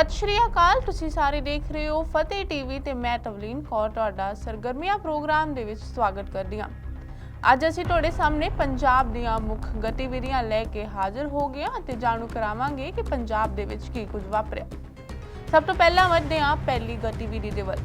ਸਤਿ ਸ਼੍ਰੀ ਅਕਾਲ, ਤੁਸੀਂ ਸਾਰੇ ਦੇਖ ਰਹੇ ਹੋ ਫਤਿਹ ਟੀਵੀ ਤੇ ਮੈਂ ਤਵਲੀਨ ਕੌਰ ਤੁਹਾਡਾ ਸਰਗਰਮੀਆਂ ਪ੍ਰੋਗਰਾਮ ਦੇ ਵਿੱਚ ਸਵਾਗਤ ਕਰਦੀ ਹਾਂ। ਅੱਜ ਅਸੀਂ ਤੁਹਾਡੇ ਸਾਹਮਣੇ ਪੰਜਾਬ ਦੀਆਂ ਮੁੱਖ ਗਤੀਵਿਧੀਆਂ ਲੈ ਕੇ ਹਾਜ਼ਰ ਹੋ ਗਏ ਹਾਂ ਅਤੇ ਜਾਣੂ ਕਰਾਵਾਂਗੇ ਕਿ ਪੰਜਾਬ ਦੇ ਵਿੱਚ ਕੀ ਕੁਝ ਵਾਪਰਿਆ। ਸਭ ਤੋਂ ਪਹਿਲਾਂ ਵਧਦੇ ਹਾਂ ਪਹਿਲੀ ਗਤੀਵਿਧੀ ਦੇ ਵੱਲ।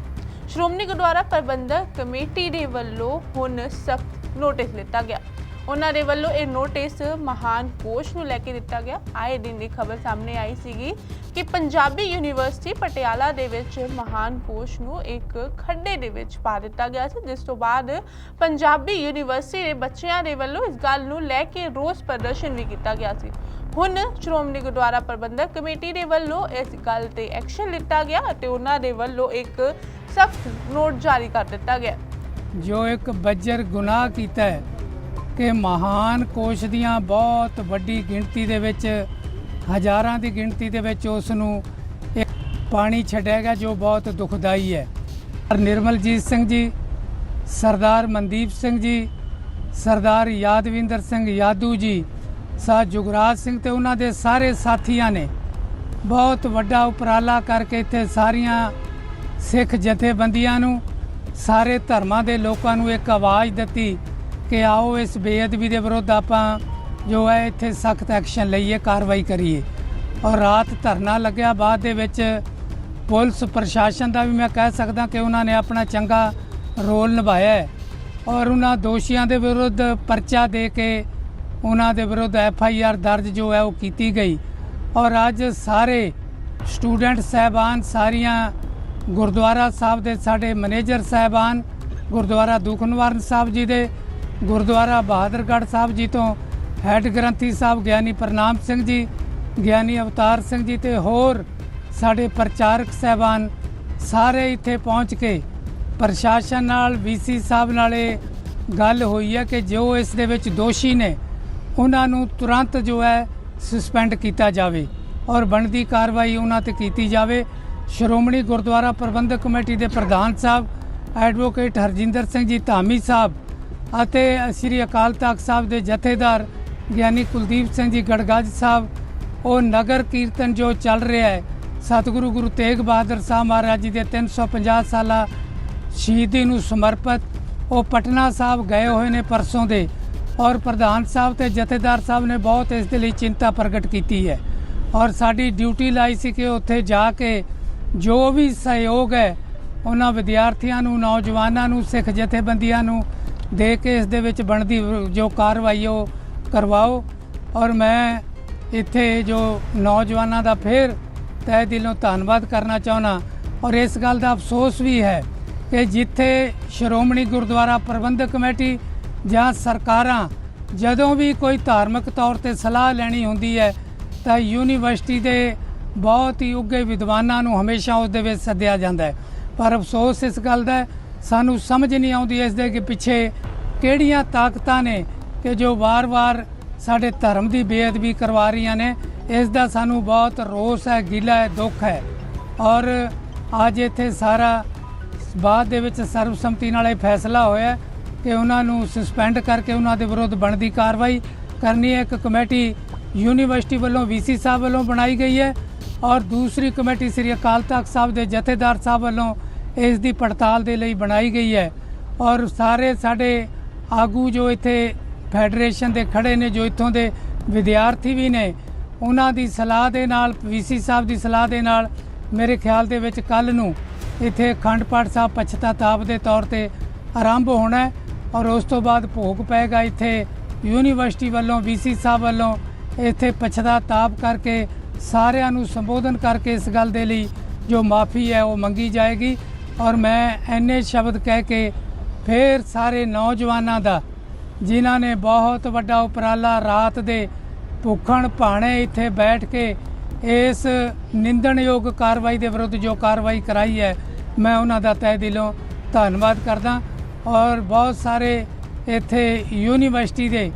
ਸ਼੍ਰੋਮਣੀ ਗੁਰਦੁਆਰਾ ਪ੍ਰਬੰਧਕ ਕਮੇਟੀ ਦੇ ਵੱਲੋਂ ਹੁਣ ਸਖਤ ਨੋਟਿਸ ਲਿੱਤਾ ਗਿਆ। ਉਹਨਾਂ ਦੇ ਵੱਲੋਂ ਇਹ ਨੋਟਿਸ ਮਹਾਨ ਕੋਸ਼ ਨੂੰ ਲੈ ਕੇ ਦਿੱਤਾ ਗਿਆ। ਆਏ ਦਿਨ ਦੀ ਖਬਰ ਸਾਹਮਣੇ ਆਈ ਸੀਗੀ ਕਿ ਪੰਜਾਬੀ ਯੂਨੀਵਰਸਿਟੀ ਪਟਿਆਲਾ ਦੇ ਵਿੱਚ ਮਹਾਨ ਕੋਸ਼ ਨੂੰ ਇੱਕ ਖੱਡੇ ਦੇ ਵਿੱਚ ਪਾ ਦਿੱਤਾ ਗਿਆ ਸੀ। ਜਿਸ ਤੋਂ ਬਾਅਦ ਪੰਜਾਬੀ ਯੂਨੀਵਰਸਿਟੀ ਦੇ ਬੱਚਿਆਂ ਦੇ ਵੱਲੋਂ ਇਸ ਗੱਲ ਨੂੰ ਲੈ ਕੇ ਰੋਸ ਪ੍ਰਦਰਸ਼ਨ ਵੀ ਕੀਤਾ ਗਿਆ ਸੀ। ਹੁਣ ਸ਼੍ਰੋਮਣੀ ਗੁਰਦੁਆਰਾ ਪ੍ਰਬੰਧਕ ਕਮੇਟੀ ਦੇ ਵੱਲੋਂ ਇਸ ਗੱਲ ਤੇ ਐਕਸ਼ਨ ਲਿੱਤਾ ਗਿਆ ਅਤੇ ਉਹਨਾਂ ਦੇ ਵੱਲੋਂ ਇੱਕ ਸਖਤ ਨੋਟ ਜਾਰੀ ਕਰ ਦਿੱਤਾ ਗਿਆ। ਜੋ ਇੱਕ ਬੱਜਰ ਗੁਨਾਹ ਕੀਤਾ ਹੈ ਕਿ ਮਹਾਨ ਕੋਸ਼ ਦੀਆਂ ਬਹੁਤ ਵੱਡੀ ਗਿਣਤੀ ਦੇ ਵਿੱਚ, ਹਜ਼ਾਰਾਂ ਦੀ ਗਿਣਤੀ ਦੇ ਵਿੱਚ ਉਸ ਨੂੰ ਇੱਕ ਪਾਣੀ ਛੱਡਿਆ ਗਿਆ ਜੋ ਬਹੁਤ ਦੁਖਦਾਈ ਹੈ। ਨਿਰਮਲਜੀਤ ਸਿੰਘ ਜੀ, ਸਰਦਾਰ ਮਨਦੀਪ ਸਿੰਘ ਜੀ, ਸਰਦਾਰ ਯਾਦਵਿੰਦਰ ਸਿੰਘ ਯਾਦੂ ਜੀ ਸਾਹ ਜੁਗਰਾਜ ਸਿੰਘ ਤੇ ਉਹਨਾਂ ਦੇ ਸਾਰੇ ਸਾਥੀਆਂ ਨੇ ਬਹੁਤ ਵੱਡਾ ਉਪਰਾਲਾ ਕਰਕੇ ਇੱਥੇ ਸਾਰੀਆਂ ਸਿੱਖ ਜਥੇਬੰਦੀਆਂ ਨੂੰ, ਸਾਰੇ ਧਰਮਾਂ ਦੇ ਲੋਕਾਂ ਨੂੰ ਇੱਕ ਆਵਾਜ਼ ਦਿੱਤੀ। ਕਿ ਆਓ ਇਸ ਬੇਅਦਬੀ ਦੇ ਵਿਰੁੱਧ ਆਪਾਂ ਜੋ ਹੈ ਇੱਥੇ ਸਖਤ ਐਕਸ਼ਨ ਲਈਏ, ਕਾਰਵਾਈ ਕਰੀਏ। ਔਰ ਰਾਤ ਧਰਨਾ ਲੱਗਿਆ, ਬਾਅਦ ਦੇ ਵਿੱਚ ਪੁਲਿਸ ਪ੍ਰਸ਼ਾਸਨ ਦਾ ਵੀ ਮੈਂ ਕਹਿ ਸਕਦਾ ਕਿ ਉਹਨਾਂ ਨੇ ਆਪਣਾ ਚੰਗਾ ਰੋਲ ਨਿਭਾਇਆ ਹੈ। ਔਰ ਉਹਨਾਂ ਦੋਸ਼ੀਆਂ ਦੇ ਵਿਰੁੱਧ ਪਰਚਾ ਦੇ ਕੇ ਉਹਨਾਂ ਦੇ ਵਿਰੁੱਧ ਐਫ ਆਈ ਆਰ ਦਰਜ ਜੋ ਹੈ ਉਹ ਕੀਤੀ ਗਈ। ਔਰ ਅੱਜ ਸਾਰੇ ਸਟੂਡੈਂਟ ਸਹਿਬਾਨ, ਸਾਰੀਆਂ ਗੁਰਦੁਆਰਾ ਸਾਹਿਬ ਦੇ ਸਾਡੇ ਮੈਨੇਜਰ ਸਹਿਬਾਨ, ਗੁਰਦੁਆਰਾ ਦੁਖਨਿਵਾਰਨ ਸਾਹਿਬ ਜੀ ਦੇ ਗੁਰਦੁਆਰਾ ਬਹਾਦਰਗੜ੍ਹ ਸਾਹਿਬ ਜੀ ਤੋਂ ਹੈੱਡ ਗ੍ਰੰਥੀ ਸਾਹਿਬ ਗਿਆਨੀ ਪ੍ਰਨਾਮ ਸਿੰਘ ਜੀ, ਗਿਆਨੀ ਅਵਤਾਰ ਸਿੰਘ ਜੀ ਤੇ ਹੋਰ ਸਾਡੇ ਪ੍ਰਚਾਰਕ ਸਹਿਬਾਨ ਸਾਰੇ ਇੱਥੇ ਪਹੁੰਚ ਕੇ ਪ੍ਰਸ਼ਾਸਨ ਨਾਲ ਵੀਸੀ ਸਾਹਿਬ ਨਾਲ ਇਹ ਗੱਲ ਹੋਈ ਹੈ ਕਿ ਜੋ ਇਸ ਦੇ ਵਿੱਚ ਦੋਸ਼ੀ ਨੇ, ਉਹਨਾਂ ਨੂੰ ਤੁਰੰਤ ਜੋ ਹੈ ਸਸਪੈਂਡ ਕੀਤਾ ਜਾਵੇ ਔਰ ਬਣਦੀ ਕਾਰਵਾਈ ਉਹਨਾਂ ਤੇ ਕੀਤੀ ਜਾਵੇ। ਸ਼੍ਰੋਮਣੀ ਗੁਰਦੁਆਰਾ ਪ੍ਰਬੰਧਕ ਕਮੇਟੀ ਦੇ ਪ੍ਰਧਾਨ ਸਾਹਿਬ ਐਡਵੋਕੇਟ ਹਰਜਿੰਦਰ ਸਿੰਘ ਜੀ ਧਾਮੀ ਸਾਹਿਬ ਅਤੇ ਸ੍ਰੀ ਅਕਾਲ ਤਖਤ ਸਾਹਿਬ ਦੇ ਜਥੇਦਾਰ ਗਿਆਨੀ ਕੁਲਦੀਪ ਸਿੰਘ ਜੀ ਗੜਗਾਜ ਸਾਹਿਬ, ਉਹ ਨਗਰ ਕੀਰਤਨ ਜੋ ਚੱਲ ਰਿਹਾ ਹੈ, ਸਤਿਗੁਰੂ ਗੁਰੂ ਤੇਗ ਬਹਾਦਰ ਸਾਹਿਬ ਮਹਾਰਾਜ ਜੀ ਦੇ 350 ਸਾਲਾ ਸ਼ਹੀਦੀ ਨੂੰ ਸਮਰਪਿਤ, ਉਹ ਪਟਨਾ ਸਾਹਿਬ ਗਏ ਹੋਏ ਨੇ ਪਰਸੋਂ ਦੇ ਔਰ ਪ੍ਰਧਾਨ ਸਾਹਿਬ ਤੇ ਜਥੇਦਾਰ ਸਾਹਿਬ ਨੇ ਬਹੁਤ ਇਸ ਦੇ ਲਈ ਚਿੰਤਾ ਪ੍ਰਗਟ ਕੀਤੀ ਹੈ। ਔਰ ਸਾਡੀ ਡਿਊਟੀ ਲਾਈ ਸੀ ਕਿ ਉੱਥੇ ਜਾ ਕੇ ਜੋ ਵੀ ਸਹਿਯੋਗ ਹੈ, ਉਹਨਾਂ ਵਿਦਿਆਰਥੀਆਂ ਨੂੰ, ਨੌਜਵਾਨਾਂ ਨੂੰ, ਸਿੱਖ ਜਥੇਬੰਦੀਆਂ ਨੂੰ ਦੇ ਕੇ ਇਸ ਦੇ ਵਿੱਚ ਬਣਦੀ ਜੋ ਕਾਰਵਾਈ ਉਹ ਕਰਵਾਓ। ਔਰ ਮੈਂ ਇੱਥੇ ਜੋ ਨੌਜਵਾਨਾਂ ਦਾ ਫੇਰ ਤਹਿ ਦਿਲੋਂ ਧੰਨਵਾਦ ਕਰਨਾ ਚਾਹੁੰਦਾ। ਔਰ ਇਸ ਗੱਲ ਦਾ ਅਫਸੋਸ ਵੀ ਹੈ ਕਿ ਜਿੱਥੇ ਸ਼੍ਰੋਮਣੀ ਗੁਰਦੁਆਰਾ ਪ੍ਰਬੰਧਕ ਕਮੇਟੀ ਜਾਂ ਸਰਕਾਰਾਂ ਜਦੋਂ ਵੀ ਕੋਈ ਧਾਰਮਿਕ ਤੌਰ ਤੇ ਸਲਾਹ ਲੈਣੀ ਹੁੰਦੀ ਹੈ ਤਾਂ ਯੂਨੀਵਰਸਿਟੀ ਦੇ ਬਹੁਤ ਹੀ ਉੱਗੇ ਵਿਦਵਾਨਾਂ ਨੂੰ ਹਮੇਸ਼ਾ ਉਸ ਦੇ ਵਿੱਚ ਸੱਦਿਆ ਜਾਂਦਾ ਹੈ। ਪਰ ਅਫਸੋਸ ਇਸ ਗੱਲ ਦਾ ਹੈ, ਸਾਨੂੰ ਸਮਝ ਨਹੀਂ ਆਉਂਦੀ ਇਸ ਦੇ ਕਿ ਪਿੱਛੇ ਕਿਹੜੀਆਂ ਤਾਕਤਾਂ ਨੇ ਕਿ ਜੋ ਵਾਰ-ਵਾਰ ਸਾਡੇ ਧਰਮ ਦੀ ਬੇਅਦਬੀ ਕਰਵਾ ਰਹੀਆਂ ਨੇ। ਇਸ ਦਾ ਸਾਨੂੰ ਬਹੁਤ ਰੋਸ ਹੈ, ਗਿਲਾ ਹੈ, ਦੁੱਖ ਹੈ। ਔਰ ਅੱਜ ਇੱਥੇ ਸਾਰਾ ਬਾਅਦ ਦੇ ਵਿੱਚ ਸਰਬਸੰਮਤੀ ਨਾਲ ਇਹ ਫੈਸਲਾ ਹੋਇਆ ਕਿ ਉਹਨਾਂ ਨੂੰ ਸਸਪੈਂਡ ਕਰਕੇ ਉਹਨਾਂ ਦੇ ਵਿਰੁੱਧ ਬਣਦੀ ਕਾਰਵਾਈ ਕਰਨੀ ਹੈ। ਇੱਕ ਕਮੇਟੀ ਯੂਨੀਵਰਸਿਟੀ ਵੱਲੋਂ ਵੀਸੀ ਸਾਹਿਬ ਵੱਲੋਂ ਬਣਾਈ ਗਈ ਹੈ। ਔਰ ਦੂਸਰੀ ਕਮੇਟੀ ਸ੍ਰੀ ਅਕਾਲ ਤਖਤ ਸਾਹਿਬ ਦੇ ਜਥੇਦਾਰ ਸਾਹਿਬ ਵੱਲੋਂ ਇਸ ਦੀ ਪੜਤਾਲ ਦੇ ਲਈ ਬਣਾਈ ਗਈ ਹੈ। ਔਰ ਸਾਰੇ ਸਾਡੇ ਆਗੂ ਜੋ ਇੱਥੇ ਫੈਡਰੇਸ਼ਨ ਦੇ ਖੜੇ ਨੇ, ਜੋ ਇੱਥੋਂ ਦੇ ਵਿਦਿਆਰਥੀ ਵੀ ਨੇ, ਉਹਨਾਂ ਦੀ ਸਲਾਹ ਦੇ ਨਾਲ ਵੀਸੀ ਸਾਹਿਬ ਦੀ ਸਲਾਹ ਦੇ ਨਾਲ ਮੇਰੇ ਖਿਆਲ ਦੇ ਵਿੱਚ ਕੱਲ ਨੂੰ ਇੱਥੇ ਅਖੰਡ ਪਾਠ ਸਾਹਿਬ ਪਛਤਾਤਾਪ ਦੇ ਤੌਰ ਤੇ ਆਰੰਭ ਹੋਣਾ ਔਰ ਉਸ ਤੋਂ ਬਾਅਦ ਭੋਗ ਪਏਗਾ ਇੱਥੇ ਯੂਨੀਵਰਸਿਟੀ ਵੱਲੋਂ ਵੀਸੀ ਸਾਹਿਬ ਵੱਲੋਂ ਇੱਥੇ ਪਛਤਾਤਾਪ ਕਰਕੇ ਸਾਰਿਆਂ ਨੂੰ ਸੰਬੋਧਨ ਕਰਕੇ ਇਸ ਗੱਲ ਦੇ ਲਈ ਜੋ ਮਾਫੀ ਹੈ ਉਹ ਮੰਗੀ ਜਾਏਗੀ। ਔਰ ਮੈਂ ਐਨੇ ਸ਼ਬਦ ਕਹਿ ਕੇ ਫੇਰ ਸਾਰੇ ਨੌਜਵਾਨਾਂ ਦਾ, ਜਿਨ੍ਹਾਂ ਨੇ ਬਹੁਤ ਵੱਡਾ ਉਪਰਾਲਾ ਰਾਤ ਦੇ ਭੁੱਖਣ ਭਾਣੇ ਇੱਥੇ ਬੈਠ ਕੇ ਇਸ ਨਿੰਦਣਯੋਗ ਕਾਰਵਾਈ ਦੇ ਵਿਰੁੱਧ ਜੋ ਕਾਰਵਾਈ ਕਰਾਈ ਹੈ, ਮੈਂ ਉਹਨਾਂ ਦਾ ਤਹਿ ਦਿਲੋਂ ਧੰਨਵਾਦ ਕਰਦਾ। ਔਰ ਬਹੁਤ ਸਾਰੇ ਇੱਥੇ ਯੂਨੀਵਰਸਿਟੀ ਦੇ